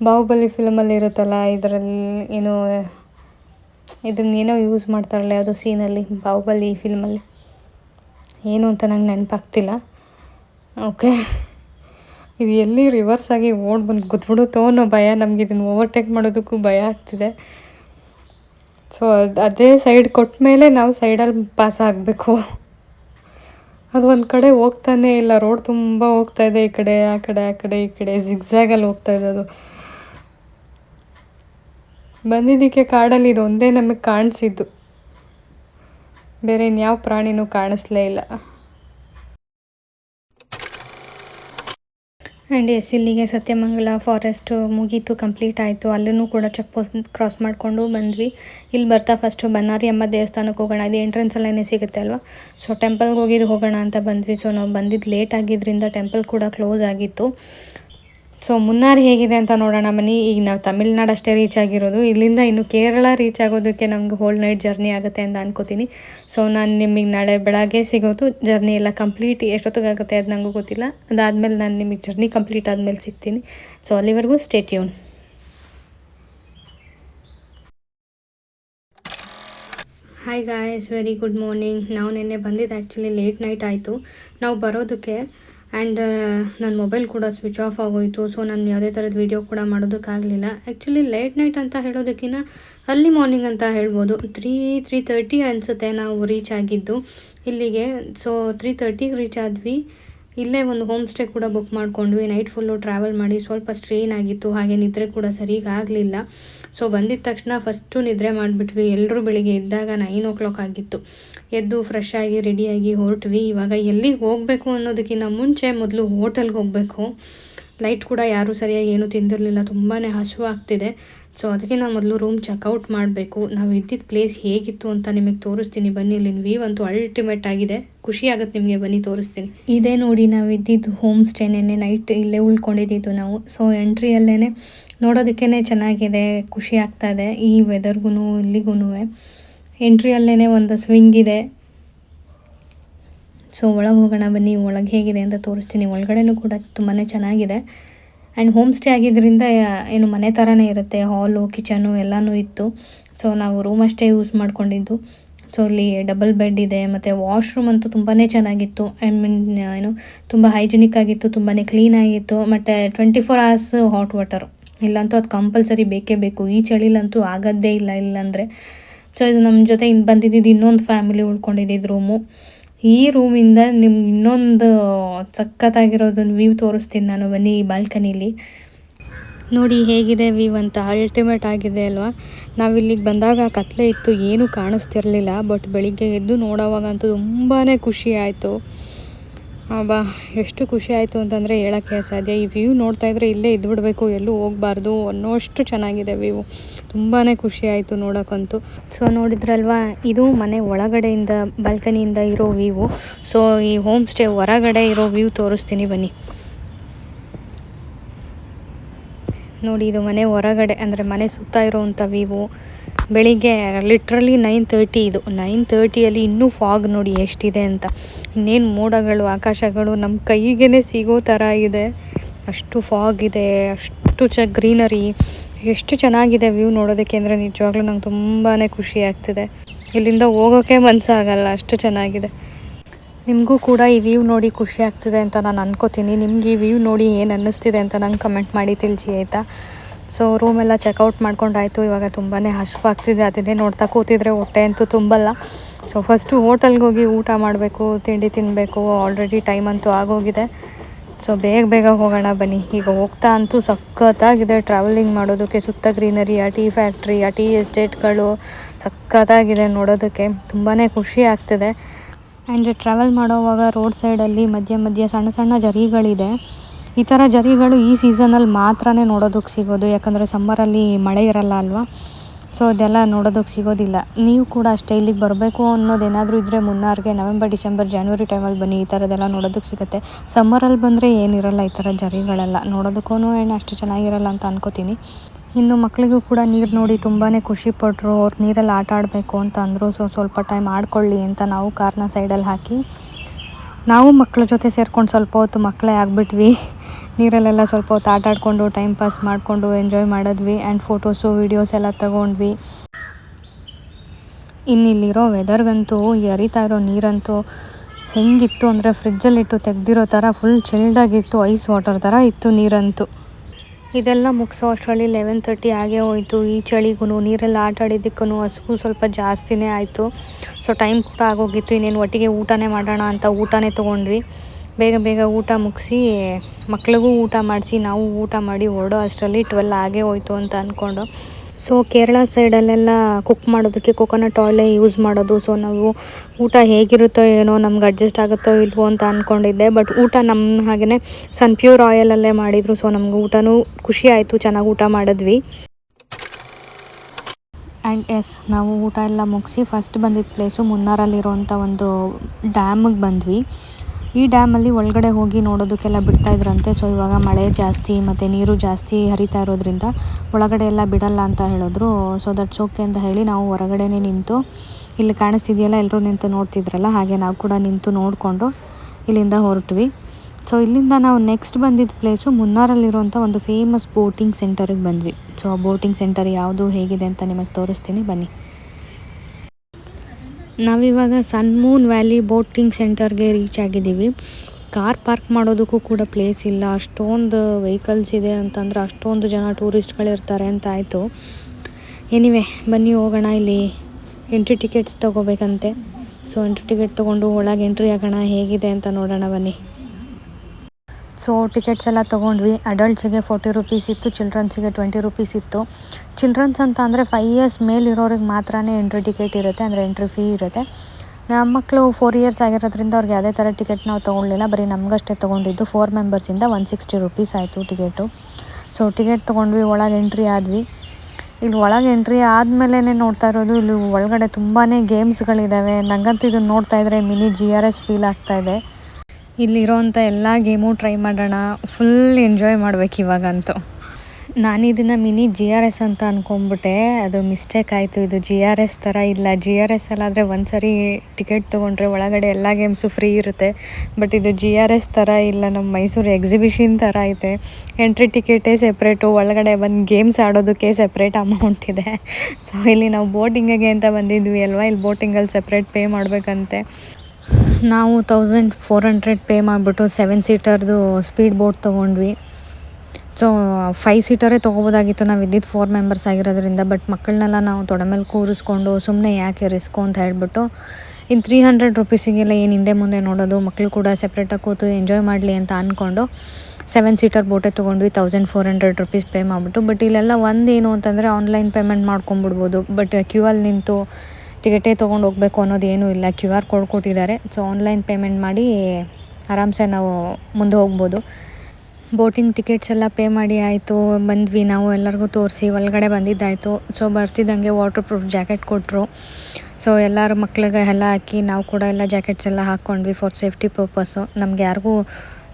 ಬಾಹುಬಲಿ ಫಿಲಮಲ್ಲಿ ಇರುತ್ತಲ್ಲ, ಇದರಲ್ಲಿ ಏನು, ಇದನ್ನ ಏನೋ ಯೂಸ್ ಮಾಡ್ತಾರಲ್ಲ ಯಾವುದೋ ಸೀನಲ್ಲಿ ಬಾಹುಬಲಿ ಫಿಲ್ಮಲ್ಲಿ. ಏನು ಅಂತ ನಂಗೆ ನೆನಪಾಗ್ತಿಲ್ಲ. ಓಕೆ ಇದು ಎಲ್ಲಿ ರಿವರ್ಸ್ ಆಗಿ ಓಡ್ ಬಂದು ಗುದ್ಬಿಡುತ್ತೋ ಅನ್ನೋ ಭಯ. ನಮ್ಗೆ ಇದನ್ನು ಓವರ್ಟೇಕ್ ಮಾಡೋದಕ್ಕೂ ಭಯ ಆಗ್ತಿದೆ. ಸೊ ಅದು, ಅದೇ ಸೈಡ್ ಕೊಟ್ಟ ಮೇಲೆ ನಾವು ಸೈಡಲ್ಲಿ ಪಾಸ್ ಆಗಬೇಕು. ಅದು ಒಂದು ಕಡೆ ಹೋಗ್ತಾನೇ ಇಲ್ಲ. ರೋಡ್ ತುಂಬ ಹೋಗ್ತಾ ಇದೆ ಈ ಕಡೆ, ಆ ಕಡೆ ಆ ಕಡೆ, ಈ ಕಡೆ. ಜಿಗ್ಸಾಗಲ್ಲಿ ಹೋಗ್ತಾ ಇದೆ ಅದು. ಬಂದಿದ್ದಕ್ಕೆ ಕಾಡಲ್ಲಿ ಇದು ಒಂದೇ ನಮಗೆ ಕಾಣಿಸಿದ್ದು. ಬೇರೆ ಇನ್ಯಾವ ಪ್ರಾಣಿನೂ ಕಾಣಿಸ್ಲೇ ಇಲ್ಲ. ಆ್ಯಂಡ್ ಎಸ್, ಇಲ್ಲಿಗೆ ಸತ್ಯಮಂಗಲ ಫಾರೆಸ್ಟ್ ಮುಗೀತು, ಕಂಪ್ಲೀಟ್ ಆಯಿತು. ಅಲ್ಲೂ ಕೂಡ ಚೆಕ್ ಪೋಸ್ಟ್ ಕ್ರಾಸ್ ಮಾಡಿಕೊಂಡು ಬಂದ್ವಿ. ಇಲ್ಲಿ ಬರ್ತಾ ಫಸ್ಟು ಬನ್ನಾರಿ ಅಮ್ಮ ದೇವಸ್ಥಾನಕ್ಕೆ ಹೋಗೋಣ. ಇದು ಎಂಟ್ರೆನ್ಸಲ್ಲೇ ಸಿಗುತ್ತೆ ಅಲ್ವಾ? ಸೊ ಟೆಂಪಲ್ಗೆ ಹೋಗಿದ್ದು ಹೋಗೋಣ ಅಂತ ಬಂದ್ವಿ. ಸೊ ನಾವು ಬಂದಿದ್ದು ಲೇಟ್ ಆಗಿದ್ದರಿಂದ ಟೆಂಪಲ್ ಕೂಡ ಕ್ಲೋಸ್ ಆಗಿತ್ತು. ಸೊ ಮುನ್ನಾರ್ ಹೇಗಿದೆ ಅಂತ ನೋಡೋಣ ಮನಿ. ಈಗ ನಾವು ತಮಿಳ್ನಾಡು ಅಷ್ಟೇ ರೀಚ್ ಆಗಿರೋದು. ಇಲ್ಲಿಂದ ಇನ್ನು ಕೇರಳ ರೀಚ್ ಆಗೋದಕ್ಕೆ ನಮ್ಗೆ ಹೋಲ್ ನೈಟ್ ಜರ್ನಿ ಆಗುತ್ತೆ ಅಂತ ಅನ್ಕೋತೀನಿ. ಸೊ ನಾನು ನಿಮಗೆ ನಾಳೆ ಬೆಳಗ್ಗೆ ಸಿಗೋದು. ಜರ್ನಿ ಎಲ್ಲ ಕಂಪ್ಲೀಟ್ ಎಷ್ಟೊತ್ತಿಗಾಗುತ್ತೆ ಅದು ನನಗೂ ಗೊತ್ತಿಲ್ಲ. ಅದಾದಮೇಲೆ ನಾನು ನಿಮಗೆ ಜರ್ನಿ ಕಂಪ್ಲೀಟ್ ಆದಮೇಲೆ ಸಿಗ್ತೀನಿ. ಸೊ ಅಲ್ಲಿವರೆಗೂ stay tuned hi guys very good morning ನಾವು ನಿನ್ನೆ ಬಂದಿದ್ದು ಆ್ಯಕ್ಚುಲಿ ಲೇಟ್ ನೈಟ್ ಆಯಿತು. ನಾವು ಬರೋದಕ್ಕೆ ಆ್ಯಂಡ್ ನನ್ನ ಮೊಬೈಲ್ ಕೂಡ ಸ್ವಿಚ್ ಆಫ್ ಆಗೋಯಿತು. ಸೊ ನಾನು ಯಾವುದೇ ಥರದ ವೀಡಿಯೋ ಕೂಡ ಮಾಡೋದಕ್ಕಾಗಲಿಲ್ಲ. ಆ್ಯಕ್ಚುಲಿ ಲೇಟ್ ನೈಟ್ ಅಂತ ಹೇಳೋದಕ್ಕಿಂತ ಅರ್ಲಿ ಮಾರ್ನಿಂಗ್ ಅಂತ ಹೇಳ್ಬೋದು. ತ್ರೀ ತ್ರೀ ತರ್ಟಿ ಅನಿಸುತ್ತೆ ನಾವು ರೀಚ್ ಆಗಿದ್ದು. ಇಲ್ಲಿಗೆ ಸೊ ತ್ರೀ ತರ್ಟಿಗೆ ರೀಚ್ ಆದ್ವಿ. ಇಲ್ಲೇ ಒಂದು ಹೋಮ್ ಸ್ಟೇ ಕೂಡ ಬುಕ್ ಮಾಡ್ಕೊಂಡ್ವಿ. ನೈಟ್ ಫುಲ್ಲು ಟ್ರಾವೆಲ್ ಮಾಡಿ ಸ್ವಲ್ಪ ಸ್ಟ್ರೈನ್ ಆಗಿತ್ತು. ಹಾಗೆ ನಿದ್ರೆ ಕೂಡ ಸರಿಗೆ ಆಗಲಿಲ್ಲ. ಸೊ ಬಂದಿದ ತಕ್ಷಣ ಫಸ್ಟು ನಿದ್ರೆ ಮಾಡಿಬಿಟ್ವಿ. ಎಲ್ಲರೂ ಬೆಳಿಗ್ಗೆ ಎದ್ದಾಗ ನೈನ್ ಓ ಕ್ಲಾಕ್ ಆಗಿತ್ತು. ಎದ್ದು ಫ್ರೆಶ್ ಆಗಿ ರೆಡಿಯಾಗಿ ಹೊರಟ್ವಿ. ಇವಾಗ ಎಲ್ಲಿಗೆ ಹೋಗಬೇಕು ಅನ್ನೋದಕ್ಕಿಂತ ಮುಂಚೆ ಮೊದಲು ಹೋಟೆಲ್ಗೆ ಹೋಗಬೇಕು. ಲೈಟ್ ಕೂಡ ಯಾರೂ ಸರಿಯಾಗಿ ಏನೂ ತಿಂದಿರಲಿಲ್ಲ. ತುಂಬಾ ಹಸಿವು ಆಗ್ತಿದೆ ಸೊ ಅದಕ್ಕೆ ನಾವು ಮೊದಲು ರೂಮ್ ಚೆಕ್ಔಟ್ ಮಾಡಬೇಕು. ನಾವು ಇದ್ದಿದ್ದ ಪ್ಲೇಸ್ ಹೇಗಿತ್ತು ಅಂತ ನಿಮಗೆ ತೋರಿಸ್ತೀನಿ. ಬನ್ನಿ ಇಲ್ಲಿನ ವ್ಯೂ ಅಂತೂ ಅಲ್ಟಿಮೇಟ್ ಆಗಿದೆ. ಖುಷಿ ಆಗುತ್ತೆ ನಿಮಗೆ ಬನ್ನಿ ತೋರಿಸ್ತೀನಿ. ಇದೇ ನೋಡಿ ನಾವು ಇದ್ದಿದ್ದು ಹೋಮ್ ಸ್ಟೇನೇ ನೈಟ್ ಇಲ್ಲೇ ಉಳ್ಕೊಂಡಿದ್ದು ನಾವು. ಸೊ ಎಂಟ್ರಿಯಲ್ಲೇ ನೋಡೋದಕ್ಕೇ ಚೆನ್ನಾಗಿದೆ. ಖುಷಿ ಆಗ್ತಾ ಇದೆ. ಈ ವೆದರ್ಗೂ ಇಲ್ಲಿಗೂ ಎಂಟ್ರಿಯಲ್ಲೇ ಒಂದು ಸ್ವಿಂಗ್ ಇದೆ. ಸೊ ಒಳಗೆ ಹೋಗೋಣ ಬನ್ನಿ. ಒಳಗೆ ಹೇಗಿದೆ ಅಂತ ತೋರಿಸ್ತೀನಿ. ಒಳಗಡೆನೂ ಕೂಡ ತುಂಬಾ ಚೆನ್ನಾಗಿದೆ. ಆ್ಯಂಡ್ ಹೋಮ್ ಸ್ಟೇ ಆಗಿದ್ದರಿಂದ ಏನು ಮನೆ ಥರನೇ ಇರುತ್ತೆ. ಹಾಲು, ಕಿಚನು ಎಲ್ಲನೂ ಇತ್ತು. ಸೊ, ನಾವು ರೂಮ್ ಅಷ್ಟೇ ಯೂಸ್ ಮಾಡ್ಕೊಂಡಿದ್ದು. ಸೊ ಇಲ್ಲಿ ಡಬಲ್ ಬೆಡ್ ಇದೆ, ಮತ್ತು ವಾಶ್ರೂಮ್ ಅಂತೂ ತುಂಬಾ ಚೆನ್ನಾಗಿತ್ತು. ಐ ಮೀನ್, ಏನು, ತುಂಬ ಹೈಜಿನಿಕ್ ಆಗಿತ್ತು ತುಂಬಾ ಕ್ಲೀನಾಗಿತ್ತು ಮತ್ತು twenty four hours hot water ಇಲ್ಲಂತೂ ಅದು ಕಂಪಲ್ಸರಿ ಬೇಕೇ ಬೇಕು. ಈ ಚಳಿಲಂತೂ ಆಗೋದೇ ಇಲ್ಲ, ಇಲ್ಲಾಂದರೆ. ಸೊ, ಇದು ನಮ್ಮ ಜೊತೆ ಇನ್ನು ಬಂದಿದ್ದು ಇನ್ನೊಂದು ಫ್ಯಾಮಿಲಿ ಉಳ್ಕೊಂಡಿದ್ದು ರೂಮು ಈ ರೂಮಿಂದ ನಿಮ್ಗೆ ಇನ್ನೊಂದು ಸಖತ್ತಾಗಿರೋದೊಂದು ವ್ಯೂ ತೋರಿಸ್ತೀನಿ ನಾನು, ಬನ್ನಿ ಈ ಬಾಲ್ಕನಿಲಿ. ನೋಡಿ ಹೇಗಿದೆ ವ್ಯೂ ಅಂತ ಅಲ್ಟಿಮೇಟ್ ಆಗಿದೆ ಅಲ್ವಾ? ನಾವು ಇಲ್ಲಿಗೆ ಬಂದಾಗ ಕತ್ಲೆ ಇತ್ತು, ಏನೂ ಕಾಣಿಸ್ತಿರ್ಲಿಲ್ಲ ಬಟ್ ಬೆಳಿಗ್ಗೆ ಎದ್ದು ನೋಡೋವಾಗಂತೂ ತುಂಬಾ ಖುಷಿ ಆಯಿತು. ಬಾ, ಎಷ್ಟು ಖುಷಿ ಆಯಿತು ಅಂತಂದರೆ ಹೇಳೋಕ್ಕೆ ಸಾಧ್ಯ ಈ ವ್ಯೂ ನೋಡ್ತಾ ಇದ್ರೆ ಇಲ್ಲೇ ಇದ್ಬಿಡ್ಬೇಕು, ಎಲ್ಲೂ ಹೋಗಬಾರ್ದು ಅನ್ನೋಷ್ಟು ಚೆನ್ನಾಗಿದೆ ವ್ಯೂ ತುಂಬಾ ಖುಷಿ ಆಯಿತು ನೋಡೋಕ್ಕಂತೂ. ಸೊ ನೋಡಿದ್ರಲ್ವಾ, ಇದು ಮನೆ ಒಳಗಡೆಯಿಂದ ಬಾಲ್ಕನಿಯಿಂದ ಇರೋ ವ್ಯೂ ಸೊ ಈ ಹೋಮ್ ಸ್ಟೇ ಹೊರಗಡೆ ಇರೋ ವ್ಯೂ ತೋರಿಸ್ತೀನಿ ಬನ್ನಿ. ನೋಡಿ, ಇದು ಮನೆ ಹೊರಗಡೆ, ಅಂದರೆ ಮನೆ ಸುತ್ತ ಇರೋವಂಥ ವ್ಯೂ ಬೆಳಿಗ್ಗೆ ಲಿಟ್ರಲಿ ನೈನ್ ತರ್ಟಿ ಇದು. ನೈನ್ ತರ್ಟಿಯಲ್ಲಿ ಇನ್ನೂ ಫಾಗ್ ನೋಡಿ ಎಷ್ಟಿದೆ ಅಂತ. ಇನ್ನೇನು ಮೋಡಗಳು, ಆಕಾಶಗಳು ನಮ್ಮ ಕೈಗೇ ಸಿಗೋ ಥರ ಇದೆ. ಅಷ್ಟು ಫಾಗ್ ಇದೆ, ಅಷ್ಟು ಚ ಗ್ರೀನರಿ ಎಷ್ಟು ಚೆನ್ನಾಗಿದೆ ವ್ಯೂ ನೋಡೋದಕ್ಕೆ ಅಂದರೆ ನಿಜವಾಗ್ಲೂ ನಂಗೆ ತುಂಬಾ ಖುಷಿ ಆಗ್ತಿದೆ. ಇಲ್ಲಿಂದ ಹೋಗೋಕ್ಕೆ ಮನಸ್ಸಾಗಲ್ಲ ಅಷ್ಟು ಚೆನ್ನಾಗಿದೆ. ನಿಮಗೂ ಕೂಡ ಈ ವ್ಯೂ ನೋಡಿ ಖುಷಿ ಆಗ್ತಿದೆ ಅಂತ ನಾನು ಅನ್ಕೋತೀನಿ. ನಿಮ್ಗೆ ಈ ವ್ಯೂ ನೋಡಿ ಏನು ಅನ್ನಿಸ್ತಿದೆ ಅಂತ ನಂಗೆ ಕಮೆಂಟ್ ಮಾಡಿ ತಿಳಿಸಿ, ಆಯಿತಾ? ಸೊ ರೂಮೆಲ್ಲ ಚೆಕ್ಔಟ್ ಮಾಡ್ಕೊಂಡಾಯಿತು. ಇವಾಗ ತುಂಬಾ ಹಸಿವಾಗ್ತಿದೆ ಅದನ್ನೇ ನೋಡ್ತಾ ಕೂತಿದ್ರೆ ಹೊಟ್ಟೆ ಅಂತೂ ತುಂಬಲ್ಲ. ಸೊ ಫಸ್ಟು ಹೋಟೆಲ್ಗೆ ಹೋಗಿ ಊಟ ಮಾಡಬೇಕು, ತಿಂಡಿ ತಿನ್ನಬೇಕು ಆಲ್ರೆಡಿ ಟೈಮ್ ಅಂತೂ ಆಗೋಗಿದೆ. ಸೊ ಬೇಗ ಬೇಗ ಹೋಗೋಣ ಬನ್ನಿ. ಈಗ ಹೋಗ್ತಾ ಅಂತೂ ಸಖತ್ತಾಗಿದೆ ಟ್ರಾವೆಲಿಂಗ್ ಮಾಡೋದಕ್ಕೆ. ಸುತ್ತ ಗ್ರೀನರಿ ಆ ಟೀ ಫ್ಯಾಕ್ಟ್ರಿ ಆ ಟೀ ಎಸ್ಟೇಟ್ಗಳು ಸಖತ್ತಾಗಿದೆ ನೋಡೋದಕ್ಕೆ. ತುಂಬಾ ಖುಷಿ ಆಗ್ತಿದೆ. ಆ್ಯಂಡ್ ಟ್ರಾವೆಲ್ ಮಾಡೋವಾಗ ರೋಡ್ ಸೈಡಲ್ಲಿ ಮಧ್ಯ ಮಧ್ಯ ಸಣ್ಣ ಸಣ್ಣ ಜರಿಗಳಿದೆ. ಈ ಥರ ಜರಿಗಳು ಈ ಸೀಸನಲ್ಲಿ ಮಾತ್ರನೇ ನೋಡೋದಕ್ಕೆ ಸಿಗೋದು, ಯಾಕಂದರೆ ಸಮ್ಮರಲ್ಲಿ ಮಳೆ ಇರಲ್ಲ ಅಲ್ವಾ? ಸೊ ಅದೆಲ್ಲ ನೋಡೋದಕ್ಕೆ ಸಿಗೋದಿಲ್ಲ. ನೀವು ಕೂಡ ಅಷ್ಟೇ ಇಲ್ಲಿಗೆ ಬರಬೇಕು ಅನ್ನೋದೇನಾದರೂ ಇದ್ದರೆ ಮುನ್ನಾರ್ಗೆ ನವೆಂಬರ್, ಡಿಸೆಂಬರ್, ಜಾನ್ವರಿ ಟೈಮಲ್ಲಿ ಬನ್ನಿ, ಈ ಥರದ್ದೆಲ್ಲ ನೋಡೋದಕ್ಕೆ ಸಿಗುತ್ತೆ. ಸಮ್ಮರಲ್ಲಿ ಬಂದರೆ ಏನಿರಲ್ಲ ಈ ಥರ ಜರಿಗಳೆಲ್ಲ. ನೋಡೋದಕ್ಕೂ ಏನು ಅಷ್ಟು ಚೆನ್ನಾಗಿರಲ್ಲ ಅಂತ ಅನ್ಕೋತೀನಿ. ಇನ್ನು ಮಕ್ಕಳಿಗೂ ಕೂಡ ನೀರು ನೋಡಿ ತುಂಬಾ ಖುಷಿಪಟ್ಟರು ಅವ್ರು ನೀರಲ್ಲಿ ಆಟ ಆಡಬೇಕು ಅಂತ ಅಂದರು, ಸೊ ಸ್ವಲ್ಪ ಟೈಮ್ ಆಡ್ಕೊಳ್ಳಿ ಅಂತ ನಾವು ಕಾರ್ನ ಸೈಡಲ್ಲಿ ಹಾಕಿ, ನಾವು ಮಕ್ಕಳ ಜೊತೆ ಸೇರ್ಕೊಂಡು ಸ್ವಲ್ಪ ಹೊತ್ತು ಮಕ್ಕಳೇ ಆಗಿಬಿಟ್ವಿ. ನೀರಲ್ಲೆಲ್ಲ ಸ್ವಲ್ಪ ಹೊತ್ತು ಆಟ ಆಡಿಕೊಂಡು ಟೈಮ್ ಪಾಸ್ ಮಾಡಿಕೊಂಡು ಎಂಜಾಯ್ ಮಾಡಿದ್ವಿ ಆ್ಯಂಡ್ ಫೋಟೋಸು ವೀಡಿಯೋಸ್ ಎಲ್ಲ ತಗೊಂಡ್ವಿ. ಇನ್ನಿಲ್ಲಿರೋ ವೆದರ್ಗಂತೂ ಎರಿತಾ ಇರೋ ನೀರಂತೂ ಹೆಂಗಿತ್ತು ಅಂದರೆ ಫ್ರಿಜ್ಜಲ್ಲಿಟ್ಟು ತೆಗ್ದಿರೋ ಥರ ಫುಲ್ ಚಿಲ್ಡಾಗಿತ್ತು ಐಸ್ ವಾಟರ್ ಥರ ಇತ್ತು ನೀರಂತೂ. ಇದೆಲ್ಲ ಮುಗಿಸೋ ಅಷ್ಟರಲ್ಲಿ ಲೆವೆನ್ ತರ್ಟಿ ಆಗೇ ಹೋಯಿತು. ಈ ಚಳಿಗೂ ನೀರೆಲ್ಲ ಆಟ ಆಡಿದ್ದಕ್ಕೂ ಸ್ವಲ್ಪ ಜಾಸ್ತಿನೇ ಆಯಿತು. ಸೊ ಟೈಮ್ ಕೂಡ ಆಗೋಗಿತ್ತು. ಇನ್ನೇನು ಒಟ್ಟಿಗೆ ಊಟನೇ ಮಾಡೋಣ ಅಂತ ಊಟನೇ ತೊಗೊಂಡ್ವಿ. ಬೇಗ ಬೇಗ ಊಟ ಮುಗಿಸಿ, ಮಕ್ಳಿಗೂ ಊಟ ಮಾಡಿಸಿ, ನಾವು ಊಟ ಮಾಡಿ ಹೊರಡೋ ಅಷ್ಟರಲ್ಲಿ ಟ್ವೆಲ್ ಆಗೇ ಹೋಯ್ತು ಅಂತ ಅಂದ್ಕೊಂಡು ಸೊ ಕೇರಳ ಸೈಡಲ್ಲೆಲ್ಲ ಕುಕ್ ಮಾಡೋದಕ್ಕೆ ಕೊಕೊನಟ್ ಆಯಿಲೇ ಯೂಸ್ ಮಾಡೋದು. ಸೊ ನಾವು ಊಟ ಹೇಗಿರುತ್ತೋ ಏನೋ ನಮ್ಗೆ ಅಡ್ಜಸ್ಟ್ ಆಗುತ್ತೋ ಇಲ್ವೋ ಅಂತ ಅಂದ್ಕೊಂಡಿದ್ದೆ ಬಟ್ ಊಟ ನಮ್ಮ ಹಾಗೆಯೇ ಸನ್ ಪ್ಯೂರ್ ಆಯಲಲ್ಲೇ ಮಾಡಿದರು. ಸೊ ನಮ್ಗೆ ಊಟನೂ ಖುಷಿ ಆಯಿತು. ಚೆನ್ನಾಗಿ ಊಟ ಮಾಡಿದ್ವಿ. ಆ್ಯಂಡ್ ಎಸ್ ನಾವು ಊಟ ಎಲ್ಲ ಮುಗಿಸಿ ಫಸ್ಟ್ ಬಂದಿದ್ದ ಪ್ಲೇಸು ಮುನ್ನಾರಲ್ಲಿರುವಂಥ ಒಂದು ಡ್ಯಾಮಿಗೆ ಬಂದ್ವಿ. ಈ ಡ್ಯಾಮಲ್ಲಿ ಒಳಗಡೆ ಹೋಗಿ ನೋಡೋದಕ್ಕೆಲ್ಲ ಬಿಡ್ತಾ ಇದ್ರಂತೆ. ಸೊ ಇವಾಗ ಮಳೆ ಜಾಸ್ತಿ ಮತ್ತು ನೀರು ಜಾಸ್ತಿ ಹರಿತಾ ಇರೋದ್ರಿಂದ ಒಳಗಡೆ ಎಲ್ಲ ಬಿಡಲ್ಲ ಅಂತ ಹೇಳಿದ್ರು. ಸೊ ದಟ್ಸ್ ಓಕೆ ಅಂತ ಹೇಳಿ ನಾವು ಹೊರಗಡೆನೇ ನಿಂತು ಇಲ್ಲಿ ಕಾಣಿಸ್ತಿದೆಯಲ್ಲ ಎಲ್ಲರೂ ನಿಂತು ನೋಡ್ತಿದ್ರಲ್ಲ, ಹಾಗೆ ನಾವು ಕೂಡ ನಿಂತು ನೋಡಿಕೊಂಡು ಇಲ್ಲಿಂದ ಹೊರಟ್ವಿ. ಸೊ ಇಲ್ಲಿಂದ ನಾವು ನೆಕ್ಸ್ಟ್ ಬಂದಿದ್ದ ಪ್ಲೇಸು ಮುನ್ನಾರಲ್ಲಿರುವಂಥ ಒಂದು ಫೇಮಸ್ ಬೋಟಿಂಗ್ ಸೆಂಟರಿಗೆ ಬಂದ್ವಿ. ಸೊ ಆ ಬೋಟಿಂಗ್ ಸೆಂಟರ್ ಯಾವುದು ಹೇಗಿದೆ ಅಂತ ನಿಮಗೆ ತೋರಿಸ್ತೀನಿ. ಬನ್ನಿ. ನಾವಿವಾಗ ಸನ್ ಮೂನ್ ವ್ಯಾಲಿ ಬೋಟಿಂಗ್ ಸೆಂಟರ್ಗೆ ರೀಚ್ ಆಗಿದ್ದೀವಿ. ಕಾರ್ ಪಾರ್ಕ್ ಮಾಡೋದಕ್ಕೂ ಕೂಡ ಪ್ಲೇಸ್ ಇಲ್ಲ. ಅಷ್ಟೊಂದು ವೆಹಿಕಲ್ಸ್ ಇದೆ ಅಂತಂದ್ರೆ ಅಷ್ಟೊಂದು ಜನ ಟೂರಿಸ್ಟ್ಗಳಿರ್ತಾರೆ ಅಂತ ಆಯಿತು. ಎನಿವೆ ಬನ್ನಿ ಹೋಗೋಣ ಇಲ್ಲಿ. ಎಂಟ್ರಿ ಟಿಕೆಟ್ಸ್ ತೊಗೋಬೇಕಂತೆ. ಸೊ ಎಂಟ್ರಿ ಟಿಕೆಟ್ ತೊಗೊಂಡು ಒಳಗೆ ಎಂಟ್ರಿ ಆಗೋಣ. ಹೇಗಿದೆ ಅಂತ ನೋಡೋಣ ಬನ್ನಿ. ಸೊ ಟಿಕೆಟ್ಸ್ ಎಲ್ಲ ತೊಗೊಂಡ್ವಿ. ಅಡಲ್ಟ್ಸಿಗೆ ಫೋರ್ಟಿ ರುಪೀಸ್ ಇತ್ತು ಚಿಲ್ಡ್ರನ್ಸಿಗೆ ಟ್ವೆಂಟಿ ರುಪೀಸ್ ಇತ್ತು. ಚಿಲ್ಡ್ರನ್ಸ್ ಅಂತ ಅಂದರೆ ಫೈವ್ ಇಯರ್ಸ್ ಮೇಲಿರೋರಿಗೆ ಮಾತ್ರ ಎಂಟ್ರಿ ಟಿಕೆಟ್ ಇರುತ್ತೆ, ಅಂದರೆ ಎಂಟ್ರಿ ಫೀ ಇರುತ್ತೆ. ನಮ್ಮ ಮಕ್ಕಳು ಫೋರ್ ಇಯರ್ಸ್ ಆಗಿರೋದ್ರಿಂದ ಅವ್ರಿಗೆ ಯಾವುದೇ ಥರ ಟಿಕೆಟ್ ನಾವು ತೊಗೊಳ್ಳಿಲ್ಲ. ಬರೀ ನಮಗಷ್ಟೇ ತೊಗೊಂಡಿದ್ದು. ಫೋರ್ ಮೆಂಬರ್ಸಿಂದ ಒನ್ ಸಿಕ್ಸ್ಟಿ ರುಪೀಸ್ ಆಯಿತು ಟಿಕೆಟು. ಸೊ ಟಿಕೆಟ್ ತೊಗೊಂಡ್ವಿ, ಒಳಗೆ ಎಂಟ್ರಿ ಆದ್ವಿ. ಇಲ್ಲಿ ಒಳಗೆ ಎಂಟ್ರಿ ಆದಮೇಲೆ ನೋಡ್ತಾ ಇರೋದು, ಇಲ್ಲಿ ಒಳಗಡೆ ತುಂಬಾ ಗೇಮ್ಸ್ಗಳಿದ್ದಾವೆ ನನಗಂತೂ ಇದನ್ನು ನೋಡ್ತಾ ಇದ್ದರೆ mini G R S feel ಆಗ್ತಾಯಿದೆ ಇಲ್ಲಿರೋವಂಥ ಎಲ್ಲ ಗೇಮು ಟ್ರೈ ಮಾಡೋಣ. ಫುಲ್ ಎಂಜಾಯ್ ಮಾಡ್ಬೇಕು ಇವಾಗಂತೂ. ನಾನು ಇದನ್ನು ಮಿನಿ ಜಿ ಆರ್ ಎಸ್ ಅಂತ ಅಂದ್ಕೊಂಬಿಟ್ಟೆ ಅದು ಮಿಸ್ಟೇಕ್ ಆಯಿತು. ಇದು ಜಿ ಆರ್ ಎಸ್ ಥರ ಇಲ್ಲ. ಜಿ ಆರ್ ಎಸ್ ಅಲ್ಲಾದರೆ ಒಂದು ಸರಿ ಟಿಕೆಟ್ ತೊಗೊಂಡ್ರೆ ಒಳಗಡೆ ಎಲ್ಲ ಗೇಮ್ಸು ಫ್ರೀ ಇರುತ್ತೆ. ಬಟ್ ಇದು ಜಿ ಆರ್ ಎಸ್ ಥರ ಇಲ್ಲ. ನಮ್ಮ ಮೈಸೂರು ಎಕ್ಸಿಬಿಷನ್ ಥರ ಐತೆ. ಎಂಟ್ರಿ ಟಿಕೆಟೇ ಸೆಪ್ರೇಟು. ಒಳಗಡೆ ಬಂದು ಗೇಮ್ಸ್ ಆಡೋದಕ್ಕೆ ಸೆಪ್ರೇಟ್ ಅಮೌಂಟ್ ಇದೆ. ಸೊ ಇಲ್ಲಿ ನಾವು ಬೋಟಿಂಗಿಗೆ ಅಂತ ಬಂದಿದ್ವಿ ಅಲ್ವಾ? ಇಲ್ಲಿ ಬೋಟಿಂಗಲ್ಲಿ ಸೆಪ್ರೇಟ್ ಪೇ ಮಾಡಬೇಕಂತೆ. ನಾವು ತೌಸಂಡ್ ಫೋರ್ ಹಂಡ್ರೆಡ್ ಪೇ ಮಾಡಿಬಿಟ್ಟು ಸೆವೆನ್ ಸೀಟರ್ದು ಸ್ಪೀಡ್ ಬೋಟ್ ತೊಗೊಂಡ್ವಿ. ಸೊ ಫೈವ್ ಸೀಟರೇ ತೊಗೋಬೋದಾಗಿತ್ತು. ನಾವು ಇದ್ದಿದ್ದು ಫೋರ್ ಮೆಂಬರ್ಸ್ ಆಗಿರೋದ್ರಿಂದ ಬಟ್ ಮಕ್ಕಳನ್ನೆಲ್ಲ ನಾವು ತೊಡೆ ಮೇಲೆ ಕೂರಿಸ್ಕೊಂಡು ಸುಮ್ಮನೆ ಯಾಕೆ ರಿಸ್ಕು ಅಂತ ಹೇಳ್ಬಿಟ್ಟು ಇನ್ನು ತ್ರೀ ಹಂಡ್ರೆಡ್ ರುಪೀಸಿಗೆಲ್ಲ ಏನು ಹಿಂದೆ ಮುಂದೆ ನೋಡೋದು ಮಕ್ಕಳು ಕೂಡ ಸೆಪ್ರೇಟಾಗಿ ಕೂತು ಎಂಜಾಯ್ ಮಾಡಲಿ ಅಂತ ಅಂದ್ಕೊಂಡು ಸೆವೆನ್ ಸೀಟರ್ ಬೋಟೆ ತೊಗೊಂಡ್ವಿ thousand four hundred rupees pay ಮಾಡಿಬಿಟ್ಟು. ಬಟ್ ಇಲ್ಲೆಲ್ಲ ಒಂದೇನು ಅಂತಂದರೆ ಆನ್ಲೈನ್ ಪೇಮೆಂಟ್ ಮಾಡ್ಕೊಂಬಿಡ್ಬೋದು ಬಟ್ ಕ್ಯೂ ಅಲ್ಲಿ ನಿಂತು ಟಿಕೆಟೇ ತೊಗೊಂಡು ಹೋಗಬೇಕು ಅನ್ನೋದು ಏನೂ ಇಲ್ಲ. ಕ್ಯೂ ಆರ್ ಕೋಡ್ ಕೊಟ್ಟಿದ್ದಾರೆ. ಸೊ ಆನ್ಲೈನ್ ಪೇಮೆಂಟ್ ಮಾಡಿ ಆರಾಮ್ಸೆ ನಾವು ಮುಂದೆ ಹೋಗ್ಬೋದು. ಬೋಟಿಂಗ್ ಟಿಕೆಟ್ಸ್ ಎಲ್ಲ ಪೇ ಮಾಡಿ ಆಯಿತು. ಬಂದ್ವಿ ನಾವು, ಎಲ್ಲರಿಗೂ ತೋರಿಸಿ. ಒಳಗಡೆ ಬಂದಿದ್ದಾಯಿತು. ಸೊ ಬರ್ತಿದ್ದಂಗೆ ವಾಟರ್ ಪ್ರೂಫ್ ಜಾಕೆಟ್ ಕೊಟ್ಟರು ಸೊ ಎಲ್ಲರ ಮಕ್ಳಿಗೆ ಎಲ್ಲ ಹಾಕಿ ನಾವು ಕೂಡ ಎಲ್ಲ ಜಾಕೆಟ್ಸ್ ಎಲ್ಲ ಹಾಕ್ಕೊಂಡ್ವಿ ಫಾರ್ ಸೇಫ್ಟಿ ಪರ್ಪಸ್ಸು ನಮ್ಗೆ ಯಾರಿಗೂ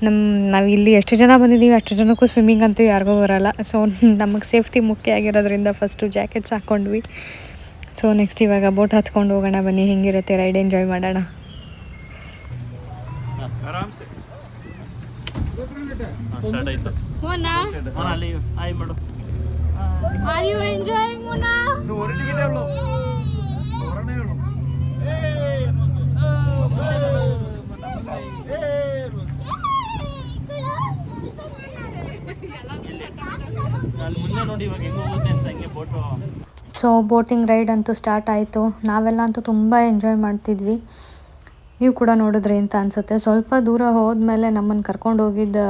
ನಮ್ಮ ನಾವು ಇಲ್ಲಿ ಎಷ್ಟು ಜನ ಬಂದಿದ್ದೀವಿ, ಅಷ್ಟು ಜನಕ್ಕೂ ಸ್ವಿಮ್ಮಿಂಗ್ ಅಂತೂ ಯಾರಿಗೂ ಬರೋಲ್ಲ. ಸೊ ನಮಗೆ ಸೇಫ್ಟಿ ಮುಖ್ಯ ಆಗಿರೋದ್ರಿಂದ ಫಸ್ಟು ಜಾಕೆಟ್ಸ್ ಹಾಕ್ಕೊಂಡ್ವಿ. ಸೊ ನೆಕ್ಸ್ಟ್ ಇವಾಗ ಬೋಟ್ ಹತ್ಕೊಂಡು ಹೋಗೋಣ ಬನ್ನಿ. ಹೆಂಗಿರುತ್ತೆ ರೈಡ್ ಎಂಜಾಯ್ ಮಾಡೋಣ. ಸ್ಟಾರ್ಟ್ ಆಯ್ತು Mona, ಮನ ಅಲ್ಲಿ ಆಯ್ ಮಾಡು are you enjoying Mona? ಅಲ್ಲಿ ಮುಂದೆ ನೋಡಿ ಇವಾಗ ಹೆಂಗ್ ಹೋಗುತ್ತೆ ಅಂತ ಹಂಗೆ ಬೋಟು ಸೊ ಬೋಟಿಂಗ್ ರೈಡ್ ಅಂತೂ ಸ್ಟಾರ್ಟ್ ಆಯಿತು. ನಾವೆಲ್ಲ ಅಂತೂ ತುಂಬ ಎಂಜಾಯ್ ಮಾಡ್ತಿದ್ವಿ. ನೀವು ಕೂಡ ನೋಡಿದ್ರಿ ಅಂತ ಅನಿಸುತ್ತೆ. ಸ್ವಲ್ಪ ದೂರ ಹೋದ್ಮೇಲೆ ನಮ್ಮನ್ನು ಕರ್ಕೊಂಡು ಹೋಗಿದ್ದ,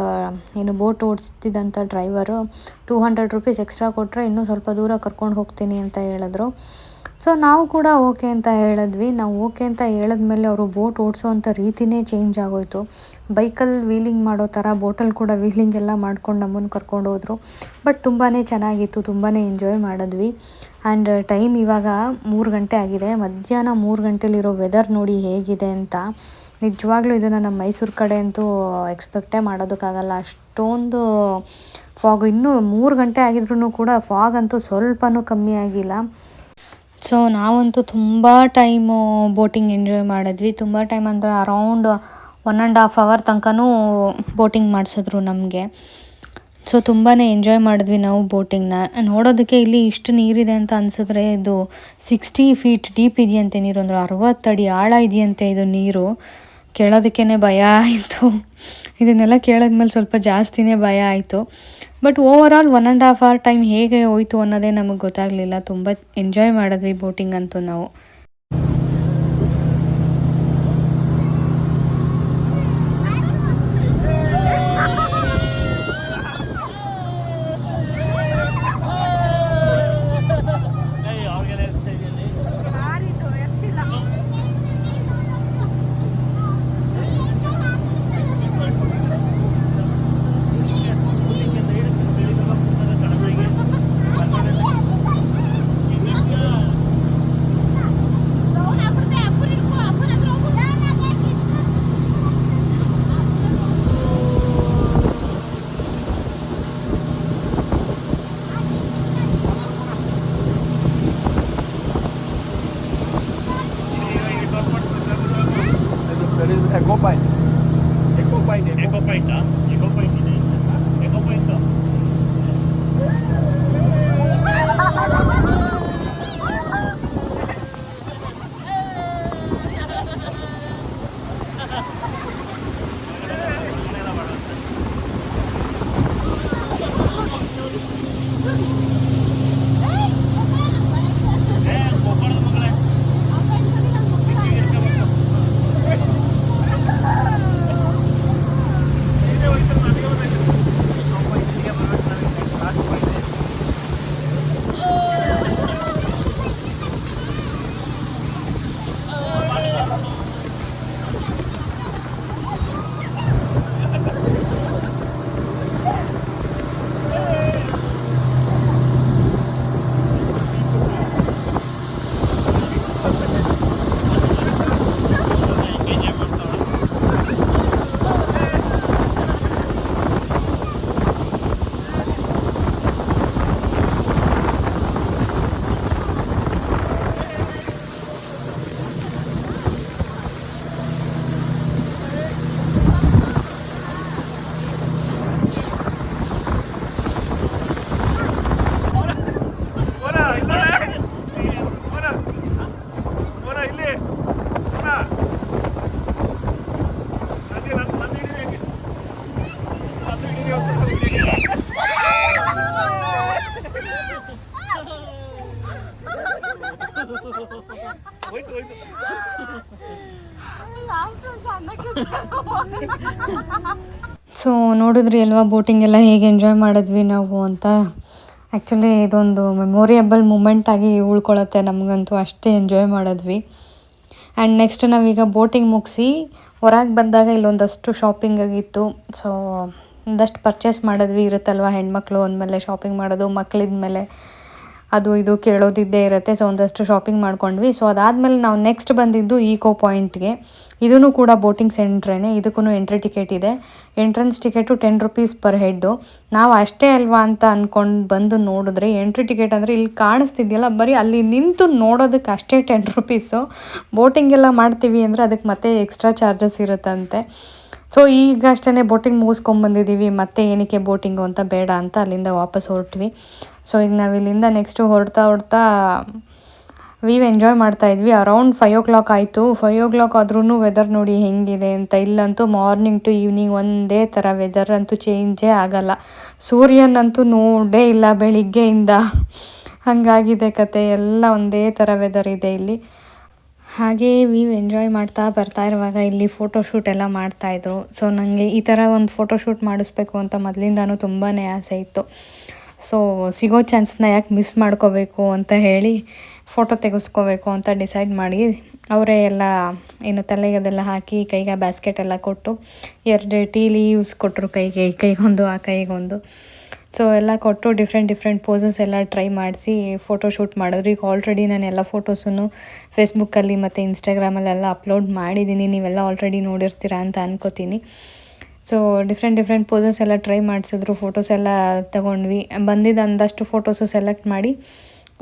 ಏನು boat ಓಡಿಸ್ತಿದ್ದಂಥ driver two hundred rupees extra ಕೊಟ್ಟರೆ ಇನ್ನೂ ಸ್ವಲ್ಪ ದೂರ ಕರ್ಕೊಂಡು ಹೋಗ್ತೀನಿ ಅಂತ ಹೇಳಿದ್ರು. ಸೊ ನಾವು ಕೂಡ ಓಕೆ ಅಂತ ಹೇಳಿದ್ವಿ. ನಾವು ಓಕೆ ಅಂತ ಹೇಳಿದ್ಮೇಲೆ ಅವರು ಬೋಟ್ ಓಡಿಸೋವಂಥ ರೀತಿನೇ ಚೇಂಜ್ ಆಗೋಯಿತು. ಬೈಕಲ್ಲಿ ವೀಲಿಂಗ್ ಮಾಡೋ ಥರ ಬೋಟಲ್ಲಿ ಕೂಡ ವೀಲಿಂಗ್ ಎಲ್ಲ ಮಾಡ್ಕೊಂಡು ನಮ್ಮನ್ನು ಕರ್ಕೊಂಡು ಹೋದರು. ಬಟ್ ತುಂಬಾ ಚೆನ್ನಾಗಿತ್ತು ತುಂಬಾ ಎಂಜಾಯ್ ಮಾಡಿದ್ವಿ. ಆ್ಯಂಡ್ ಟೈಮ್ ಇವಾಗ ಮೂರು ಗಂಟೆ ಆಗಿದೆ. ಮಧ್ಯಾಹ್ನ ಮೂರು ಗಂಟೆಲಿರೋ ವೆದರ್ ನೋಡಿ ಹೇಗಿದೆ ಅಂತ. ನಿಜವಾಗ್ಲೂ ಇದನ್ನು ನಮ್ಮ ಮೈಸೂರು ಕಡೆ ಅಂತೂ ಎಕ್ಸ್ಪೆಕ್ಟೇ ಮಾಡೋದಕ್ಕಾಗಲ್ಲ. ಅಷ್ಟೊಂದು ಫಾಗ್ ಇನ್ನೂ ಮೂರು ಗಂಟೆ ಆಗಿದ್ರೂ ಕೂಡ ಫಾಗ್ ಅಂತೂ ಸ್ವಲ್ಪನೂ ಕಮ್ಮಿ ಆಗಿಲ್ಲ. ಸೊ ನಾವಂತೂ ತುಂಬ ಟೈಮು ಬೋಟಿಂಗ್ ಎಂಜಾಯ್ ಮಾಡಿದ್ವಿ. ತುಂಬ ಟೈಮ್ ಅಂದರೆ around one and half hour ತನಕನೂ ಬೋಟಿಂಗ್ ಮಾಡಿಸಿದ್ರು ನಮಗೆ. ಸೊ ತುಂಬಾ ಎಂಜಾಯ್ ಮಾಡಿದ್ವಿ ನಾವು ಬೋಟಿಂಗ್ನ ನೋಡೋದಕ್ಕೆ ಇಲ್ಲಿ ಇಷ್ಟು ನೀರಿದೆ ಅಂತ ಅನಿಸಿದ್ರೆ ಇದು ಸಿಕ್ಸ್ಟಿ ಫೀಟ್ ಡೀಪ್ ಇದೆಯಂತೆ ನೀರು, ಅಂದರೆ ಅರವತ್ತಡಿ ಆಳ ಇದೆಯಂತೆ ಇದು ನೀರು. ಕೇಳೋದಕ್ಕೇ ಭಯ ಆಯಿತು. ಇದನ್ನೆಲ್ಲ ಕೇಳಿದ್ಮೇಲೆ ಸ್ವಲ್ಪ ಜಾಸ್ತಿನೇ ಭಯ ಆಯಿತು. But overall one and half hour time ಹೇಗೆ ಹೋಯಿತು ಅನ್ನೋದೇ ನಮಗೆ ಗೊತ್ತಾಗಲಿಲ್ಲ. ತುಂಬ ಎಂಜಾಯ್ ಮಾಡಿದ್ವಿ ಬೋಟಿಂಗ್ ಅಂತೂ ನಾವು. Yeah. ನೋಡಿದ್ರಿ ಅಲ್ವಾ? ಬೋಟಿಂಗ್ ಎಲ್ಲ ಹೇಗೆ ಎಂಜಾಯ್ ಮಾಡಿದ್ವಿ ನಾವು ಅಂತ. ಆ್ಯಕ್ಚುಲಿ ಇದೊಂದು ಮೆಮೊರಿಯಬಲ್ ಮೂಮೆಂಟ್ ಆಗಿ ಉಳ್ಕೊಳತ್ತೆ ನಮಗಂತೂ. ಅಷ್ಟೇ ಎಂಜಾಯ್ ಮಾಡಿದ್ವಿ. ಆ್ಯಂಡ್ ನೆಕ್ಸ್ಟ್ ನಾವೀಗ ಬೋಟಿಂಗ್ ಮುಗಿಸಿ ಹೊರಗೆ ಬಂದಾಗ ಇಲ್ಲೊಂದಷ್ಟು ಶಾಪಿಂಗ್ ಆಗಿತ್ತು. ಸೊ ಒಂದಷ್ಟು ಪರ್ಚೇಸ್ ಮಾಡಿದ್ವಿ. ಇರುತ್ತಲ್ವ ಹೆಣ್ಮಕ್ಳು ಅಂದಮೇಲೆ ಶಾಪಿಂಗ್ ಮಾಡೋದು ಮಕ್ಕಳಿದ ಮೇಲೆ ಅದು ಇದು ಕೇಳೋದಿದ್ದೇ ಇರುತ್ತೆ ಸೊ ಒಂದಷ್ಟು ಶಾಪಿಂಗ್ ಮಾಡ್ಕೊಂಡ್ವಿ. ಸೊ ಅದಾದಮೇಲೆ ನಾವು ನೆಕ್ಸ್ಟ್ ಬಂದಿದ್ದು ಈಕೋ ಪಾಯಿಂಟ್ಗೆ ಇದೂ ಕೂಡ ಬೋಟಿಂಗ್ ಸೆಂಟ್ರೇನೆ ಇದಕ್ಕೂ ಎಂಟ್ರಿ ಟಿಕೆಟ್ ಇದೆ. Entrance ticket ten rupees per head ನಾವು ಅಷ್ಟೇ ಅಲ್ವಾ ಅಂತ ಅಂದ್ಕೊಂಡು ಬಂದು ನೋಡಿದ್ರೆ ಎಂಟ್ರಿ ಟಿಕೆಟ್ ಅಂದರೆ ಇಲ್ಲಿ ಕಾಣಿಸ್ತಿದೆಯಲ್ಲ, ಬರೀ ಅಲ್ಲಿ ನಿಂತು ನೋಡೋದಕ್ಕೆ ಅಷ್ಟೇ ಟೆನ್ ರುಪೀಸು ಬೋಟಿಂಗೆಲ್ಲ ಮಾಡ್ತೀವಿ ಅಂದರೆ ಅದಕ್ಕೆ ಮತ್ತೆ ಎಕ್ಸ್ಟ್ರಾ ಚಾರ್ಜಸ್ ಇರುತ್ತಂತೆ. ಸೊ ಈಗ ಅಷ್ಟೇ ಬೋಟಿಂಗ್ ಮುಗಿಸ್ಕೊಂಬಂದಿದ್ದೀವಿ ಮತ್ತೆ ಏನಕ್ಕೆ ಬೋಟಿಂಗು ಅಂತ ಬೇಡ ಅಂತ ಅಲ್ಲಿಂದ ವಾಪಸ್ ಹೊರಟ್ವಿ. ಸೊ ಈಗ ನಾವು ಇಲ್ಲಿಂದ ನೆಕ್ಸ್ಟು ಹೊರಡ್ತಾ ಹೊರಡ್ತಾ ವೀವ್ ಎಂಜಾಯ್ ಮಾಡ್ತಾ ಇದ್ವಿ. ಅರೌಂಡ್ ಫೈವ್ ಓ ಕ್ಲಾಕ್ ಆಯಿತು. ಫೈವ್ ಓ ಕ್ಲಾಕ್ ಆದ್ರೂ ವೆದರ್ ನೋಡಿ ಹೆಂಗಿದೆ ಅಂತ. ಇಲ್ಲಂತೂ ಮಾರ್ನಿಂಗ್ ಟು ಈವ್ನಿಂಗ್ ಒಂದೇ ಥರ ವೆದರ್ ಅಂತೂ ಚೇಂಜೇ ಆಗಲ್ಲ. ಸೂರ್ಯನಂತೂ ನೋಡೇ ಇಲ್ಲ ಬೆಳಿಗ್ಗೆಯಿಂದ. ಹಾಗಾಗಿದೆ ಕತೆ. ಎಲ್ಲ ಒಂದೇ ಥರ ವೆದರ್ ಇದೆ ಇಲ್ಲಿ. ಹಾಗೇ ವೀವ್ ಎಂಜಾಯ್ ಮಾಡ್ತಾ ಬರ್ತಾ ಇರುವಾಗ ಇಲ್ಲಿ ಫೋಟೋಶೂಟ್ ಎಲ್ಲ ಮಾಡ್ತಾಯಿದ್ರು ಸೊ ನನಗೆ ಈ ಥರ ಒಂದು ಫೋಟೋಶೂಟ್ ಮಾಡಿಸ್ಬೇಕು ಅಂತ ಮೊದಲಿಂದನೂ ತುಂಬಾ ಆಸೆ ಇತ್ತು. ಸೊ ಸಿಗೋ ಚಾನ್ಸ್ನ ಯಾಕೆ ಮಿಸ್ ಮಾಡ್ಕೋಬೇಕು ಅಂತ ಹೇಳಿ ಫೋಟೋ ತೆಗೆಸ್ಕೋಬೇಕು ಅಂತ ಡಿಸೈಡ್ ಮಾಡಿ ಅವರೇ ಎಲ್ಲ, ಏನು ತಲೆಗೆ ಅದೆಲ್ಲ ಹಾಕಿ, ಕೈಗೆ ಬ್ಯಾಸ್ಕೆಟ್ ಎಲ್ಲ ಕೊಟ್ಟು, ಎರಡು ಟೀ ಲೀವ್ಸ್ ಕೊಟ್ಟರು ಕೈಗೆ, ಈ ಕೈಗೊಂದು, ಆ ಕೈಗೊಂದು. ಸೊ ಎಲ್ಲ ಕೊಟ್ಟು ಡಿಫ್ರೆಂಟ್ ಡಿಫ್ರೆಂಟ್ ಪೋಸಸ್ ಎಲ್ಲ ಟ್ರೈ ಮಾಡಿಸಿ ಫೋಟೋ ಶೂಟ್ ಮಾಡಿದ್ರು. ಈಗ ಆಲ್ರೆಡಿ ನಾನು ಎಲ್ಲ ಫೋಟೋಸನ್ನು ಫೇಸ್ಬುಕ್ಕಲ್ಲಿ ಮತ್ತು ಇನ್ಸ್ಟಾಗ್ರಾಮಲ್ಲೆಲ್ಲ ಅಪ್ಲೋಡ್ ಮಾಡಿದ್ದೀನಿ ನೀವೆಲ್ಲ ಆಲ್ರೆಡಿ ನೋಡಿರ್ತೀರಾ ಅಂತ ಅನ್ಕೋತೀನಿ. ಸೊ ಡಿಫ್ರೆಂಟ್ ಡಿಫ್ರೆಂಟ್ ಪೋಸಸ್ ಎಲ್ಲ ಟ್ರೈ ಮಾಡಿಸಿದ್ರು. ಫೋಟೋಸ್ ಎಲ್ಲ ತಗೊಂಡ್ವಿ. ಬಂದಿದ್ದು ಅಂದಷ್ಟು ಫೋಟೋಸು ಸೆಲೆಕ್ಟ್ ಮಾಡಿ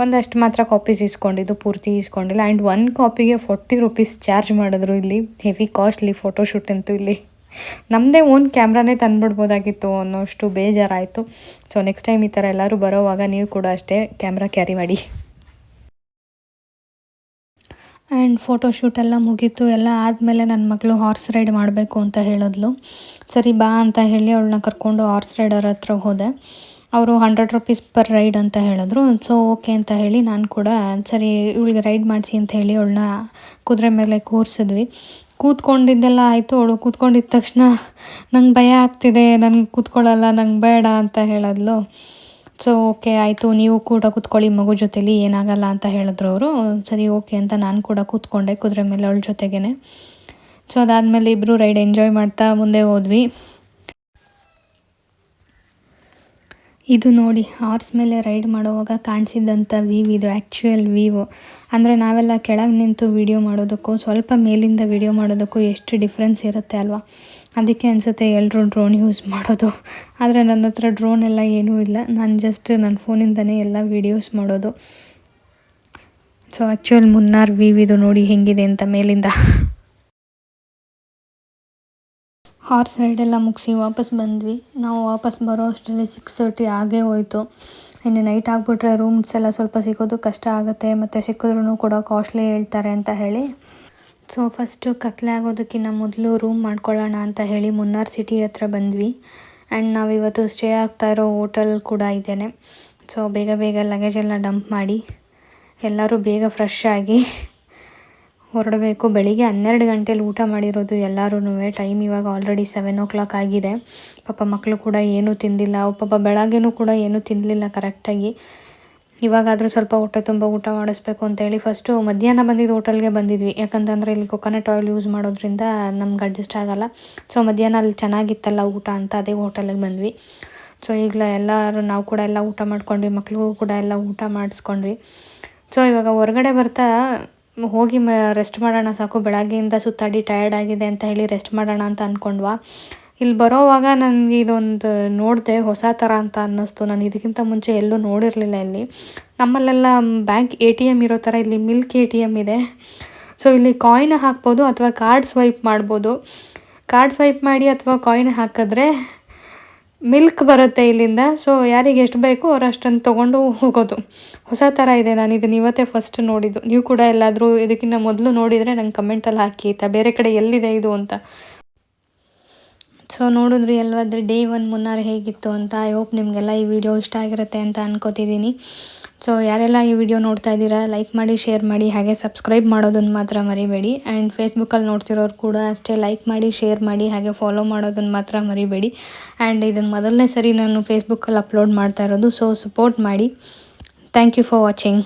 ಒಂದಷ್ಟು ಮಾತ್ರ ಕಾಪೀಸ್ ಇಸ್ಕೊಂಡಿದ್ದು. ಪೂರ್ತಿ ಇಸ್ಕೊಂಡಿಲ್ಲ. ಆ್ಯಂಡ್ ಒನ್ ಕಾಪಿಗೆ ಫೋರ್ಟಿ ರುಪೀಸ್ ಚಾರ್ಜ್ ಮಾಡಿದ್ರು ಇಲ್ಲಿ. ಹೆವಿ ಕಾಸ್ಟ್ಲಿ ಫೋಟೋಶೂಟ್ ಅಂತೂ ಇಲ್ಲಿ. ನಮ್ಮದೇ ಓನ್ ಕ್ಯಾಮ್ರಾನೇ ತಂದುಬಿಡ್ಬೋದಾಗಿತ್ತು ಅನ್ನೋಷ್ಟು ಬೇಜಾರಾಯಿತು. ಸೊ ನೆಕ್ಸ್ಟ್ ಟೈಮ್ ಈ ಥರ ಎಲ್ಲರೂ ಬರೋವಾಗ ನೀವು ಕೂಡ ಅಷ್ಟೇ ಕ್ಯಾಮ್ರಾ ಕ್ಯಾರಿ ಮಾಡಿ. ಆ್ಯಂಡ್ ಫೋಟೋಶೂಟ್ ಎಲ್ಲ ಮುಗೀತು. ಎಲ್ಲ ಆದಮೇಲೆ ನನ್ನ ಮಗಳು ಹಾರ್ಸ್ ರೈಡ್ ಮಾಡಬೇಕು ಅಂತ ಹೇಳಿದ್ಲು. ಸರಿ, ಬಾ ಅಂತ ಹೇಳಿ ಅವಳನ್ನ ಕರ್ಕೊಂಡು ಹಾರ್ಸ್ ರೈಡರ್ ಹತ್ರ ಹೋದೆ. ಅವರು ಹಂಡ್ರೆಡ್ ರುಪೀಸ್ ಪರ್ ರೈಡ್ ಅಂತ ಹೇಳಿದ್ರು. ಸೊ ಓಕೆ ಅಂತ ಹೇಳಿ ನಾನು ಕೂಡ, ಸರಿ, ಇವಳಿಗೆ ರೈಡ್ ಮಾಡಿಸಿ ಅಂತ ಹೇಳಿ ಅವಳನ್ನ ಕುದುರೆ ಮೇಲೆ ಕೂರಿಸಿದ್ವಿ. ಕೂತ್ಕೊಂಡಿದ್ದೆಲ್ಲ ಆಯಿತು. ಅವಳು ಕೂತ್ಕೊಂಡಿದ್ದ ತಕ್ಷಣ ನಂಗೆ ಭಯ ಆಗ್ತಿದೆ. ನನಗೆ ಕೂತ್ಕೊಳ್ಳಲ್ಲ, ನಂಗೆ ಬೇಡ ಅಂತ ಹೇಳಿದ್ಲು. ಸೊ ಓಕೆ ಆಯಿತು. ನೀವು ಕೂಡ ಕೂತ್ಕೊಳ್ಳಿ ಮಗು ಜೊತೇಲಿ. ಏನಾಗಲ್ಲ ಅಂತ ಹೇಳಿದ್ರು ಅವರು. ಸರಿ ಓಕೆ ಅಂತ ನಾನು ಕೂಡ ಕೂತ್ಕೊಂಡೆ ಕುದುರೆ ಮೇಲೆ ಅವಳ ಜೊತೆಗೇ ಸೊ ಅದಾದಮೇಲೆ ಇಬ್ಬರು ರೈಡ್ ಎಂಜಾಯ್ ಮಾಡ್ತಾ ಮುಂದೆ ಹೋದ್ವಿ. ಇದು ನೋಡಿ ಹಾರ್ಸ್ ಮೇಲೆ ರೈಡ್ ಮಾಡುವಾಗ ಕಾಣಿಸಿದ್ದಂಥ ವೀವ್ ಇದು ಆ್ಯಕ್ಚುಯಲ್ ವೀವು ಅಂದರೆ ನಾವೆಲ್ಲ ಕೆಳಗೆ ನಿಂತು ವೀಡಿಯೋ ಮಾಡೋದಕ್ಕೂ, ಸ್ವಲ್ಪ ಮೇಲಿಂದ ವಿಡಿಯೋ ಮಾಡೋದಕ್ಕೂ ಎಷ್ಟು ಡಿಫ್ರೆನ್ಸ್ ಇರುತ್ತೆ ಅಲ್ವಾ? ಅದಕ್ಕೆ ಅನಿಸುತ್ತೆ ಎಲ್ಲರೂ ಡ್ರೋನ್ ಯೂಸ್ ಮಾಡೋದು. ಆದರೆ ನನ್ನ ಹತ್ರ ಡ್ರೋನ್ ಎಲ್ಲ ಏನೂ ಇಲ್ಲ. ನಾನು ಜಸ್ಟ್ ನನ್ನ ಫೋನಿಂದನೇ ಎಲ್ಲ ವೀಡಿಯೋಸ್ ಮಾಡೋದು. ಸೊ ಆ್ಯಕ್ಚುಯಲ್ ಮುನ್ನಾರ್ ವಿವಿದು ನೋಡಿ ಹೆಂಗಿದೆ ಅಂತ ಮೇಲಿಂದ. ಹಾರ್ಸ್ ರೈಡ್ ಎಲ್ಲ ಮುಗಿಸಿ ವಾಪಸ್ ಬಂದ್ವಿ. ನಾವು ವಾಪಸ್ ಬರೋ ಅಷ್ಟರಲ್ಲಿ ಸಿಕ್ಸ್ ತರ್ಟಿ ಆಗೇ ಹೋಯಿತು. ಇನ್ನು ನೈಟ್ ಆಗಿಬಿಟ್ರೆ ರೂಮ್ಸ್ ಎಲ್ಲ ಸ್ವಲ್ಪ ಸಿಗೋದು ಕಷ್ಟ ಆಗುತ್ತೆ, ಮತ್ತು ಸಿಕ್ಕಿದ್ರೂ ಕೂಡ ಕಾಸ್ಟ್ಲಿ ಹೇಳ್ತಾರೆ ಅಂತ ಹೇಳಿ. ಸೊ ಫಸ್ಟು ಕತ್ಲೆ ಆಗೋದಕ್ಕಿಂತ ಮೊದಲು ರೂಮ್ ಮಾಡ್ಕೊಳ್ಳೋಣ ಅಂತ ಹೇಳಿ ಮುನ್ನಾರ್ ಸಿಟಿ ಹತ್ರ ಬಂದ್ವಿ. ಆ್ಯಂಡ್ ನಾವು ಇವತ್ತು ಸ್ಟೇ ಆಗ್ತಾ ಇರೋ ಹೋಟೆಲ್ ಕೂಡ ಇದ್ದೇನೆ ಸೊ ಬೇಗ ಬೇಗ ಲಗೇಜ್ ಎಲ್ಲ ಡಂಪ್ ಮಾಡಿ, ಎಲ್ಲರೂ ಬೇಗ ಫ್ರೆಶ್ ಆಗಿ ಹೊರಡಬೇಕು. ಬೆಳಿಗ್ಗೆ ಹನ್ನೆರಡು ಗಂಟೆಯಲ್ಲಿ ಊಟ ಮಾಡಿರೋದು ಎಲ್ಲರೂ ಟೈಮ್ ಇವಾಗ ಆಲ್ರೆಡಿ ಸೆವೆನ್ ಓ ಕ್ಲಾಕ್ ಆಗಿದೆ. ಪಾಪ ಮಕ್ಕಳು ಕೂಡ ಏನೂ ತಿಂದಿಲ್ಲ. ಪಾಪ ಬೆಳಗ್ಗೆನೂ ಕೂಡ ಏನೂ ತಿನ್ನಲಿಲ್ಲ ಕರೆಕ್ಟಾಗಿ. ಇವಾಗಾದರೂ ಸ್ವಲ್ಪ ಹೊಟ್ಟೆ ತುಂಬ ಊಟ ಮಾಡಿಸ್ಬೇಕು ಅಂತೇಳಿ ಫಸ್ಟು ಮಧ್ಯಾಹ್ನ ಬಂದಿದ್ದ ಹೋಟೆಲ್ಗೆ ಬಂದಿದ್ವಿ. ಯಾಕಂತಂದರೆ ಇಲ್ಲಿ ಕೊಕೊನಟ್ ಆಯಿಲ್ ಯೂಸ್ ಮಾಡೋದ್ರಿಂದ ನಮ್ಗೆ ಅಡ್ಜಸ್ಟ್ ಆಗೋಲ್ಲ. ಸೊ ಮಧ್ಯಾಹ್ನ ಅಲ್ಲಿ ಚೆನ್ನಾಗಿತ್ತಲ್ಲ ಊಟ ಅಂತ ಅದೇ ಹೋಟೆಲಿಗೆ ಬಂದ್ವಿ. ಸೊ ಈಗಲ ಎಲ್ಲರೂ ನಾವು ಕೂಡ ಎಲ್ಲ ಊಟ ಮಾಡ್ಕೊಂಡ್ವಿ. ಮಕ್ಕಳಿಗೂ ಕೂಡ ಎಲ್ಲ ಊಟ ಮಾಡಿಸ್ಕೊಂಡ್ವಿ. ಸೊ ಇವಾಗ ಹೊರಗಡೆ ಬರ್ತಾ ಹೋಗಿ ಮ ರೆಸ್ಟ್ ಮಾಡೋಣ ಸಾಕು, ಬೆಳಗ್ಗೆಯಿಂದ ಸುತ್ತಾಡಿ ಟಯರ್ಡ್ ಆಗಿದೆ ಅಂತ ಹೇಳಿ ರೆಸ್ಟ್ ಮಾಡೋಣ ಅಂತ ಅಂದ್ಕೊಂಡ್ವಾ ಇಲ್ಲಿ ಬರೋವಾಗ ನನಗೆ ಇದೊಂದು ನೋಡಿದೆ, ಹೊಸ ಥರ ಅಂತ ಅನ್ನಿಸ್ತು. ನಾನು ಇದಕ್ಕಿಂತ ಮುಂಚೆ ಎಲ್ಲೂ ನೋಡಿರಲಿಲ್ಲ ಇಲ್ಲಿ. ನಮ್ಮಲ್ಲೆಲ್ಲ ಬ್ಯಾಂಕ್ ಎ ಟಿ ಎಂ ಇರೋ ಥರ ಇಲ್ಲಿ ಮಿಲ್ಕ್ ಎ ಟಿ ಎಂ ಇದೆ. ಸೊ ಇಲ್ಲಿ ಕಾಯಿನ್ ಹಾಕ್ಬೋದು ಅಥವಾ ಕಾರ್ಡ್ ಸ್ವೈಪ್ ಮಾಡ್ಬೋದು. ಕಾರ್ಡ್ ಸ್ವೈಪ್ ಮಾಡಿ ಅಥವಾ ಕಾಯಿನ್ ಹಾಕಿದ್ರೆ ಮಿಲ್ಕ್ ಬರುತ್ತೆ ಇಲ್ಲಿಂದ. ಸೊ ಯಾರಿಗೆ ಎಷ್ಟು ಬೇಕೋ ಅವ್ರು ಅಷ್ಟನ್ನು ತೊಗೊಂಡು ಹೋಗೋದು. ಹೊಸ ಥರ ಇದೆ. ನಾನು ಇದನ್ನು ಇವತ್ತೇ ಫಸ್ಟ್ ನೋಡಿದ್ದು. ನೀವು ಕೂಡ ಎಲ್ಲಾದರೂ ಇದಕ್ಕಿಂತ ಮೊದಲು ನೋಡಿದರೆ ನಂಗೆ ಕಮೆಂಟಲ್ಲಿ ಹಾಕಿ. ಆಯಿತಾ? ಬೇರೆ ಕಡೆ ಎಲ್ಲಿದೆ ಇದು ಅಂತ. ಸೊ ನೋಡಿದ್ರಿ ಎಲ್ವಾದ್ರೆ ಡೇ ಒನ್ ಮುನ್ನಾರ್ ಹೇಗಿತ್ತು ಅಂತ. ಐ ಹೋಪ್ ನಿಮಗೆಲ್ಲ ಈ ವಿಡಿಯೋ ಇಷ್ಟ ಆಗಿರುತ್ತೆ ಅಂತ ಅನ್ಕೋತಿದ್ದೀನಿ. ಸೊ ಯಾರೆಲ್ಲ ಈ ವಿಡಿಯೋ ನೋಡ್ತಾ ಇದ್ದೀರಾ ಲೈಕ್ ಮಾಡಿ ಶೇರ್ ಮಾಡಿ, ಹಾಗೆ ಸಬ್ಸ್ಕ್ರೈಬ್ ಮಾಡೋದನ್ನು ಮಾತ್ರ ಮರಿಬೇಡಿ. ಆ್ಯಂಡ್ ಫೇಸ್ಬುಕ್ಕಲ್ಲಿ ನೋಡ್ತಿರೋರು ಕೂಡ ಅಷ್ಟೇ ಲೈಕ್ ಮಾಡಿ ಶೇರ್ ಮಾಡಿ, ಹಾಗೆ ಫಾಲೋ ಮಾಡೋದನ್ನು ಮಾತ್ರ ಮರಿಬೇಡಿ. ಆ್ಯಂಡ್ ಇದನ್ನು ಮೊದಲನೇ ಸರಿ ನಾನು ಫೇಸ್ಬುಕ್ಕಲ್ಲಿ ಅಪ್ಲೋಡ್ ಮಾಡ್ತಾ ಇರೋದು ಸೊ ಸಪೋರ್ಟ್ ಮಾಡಿ. Thank you for watching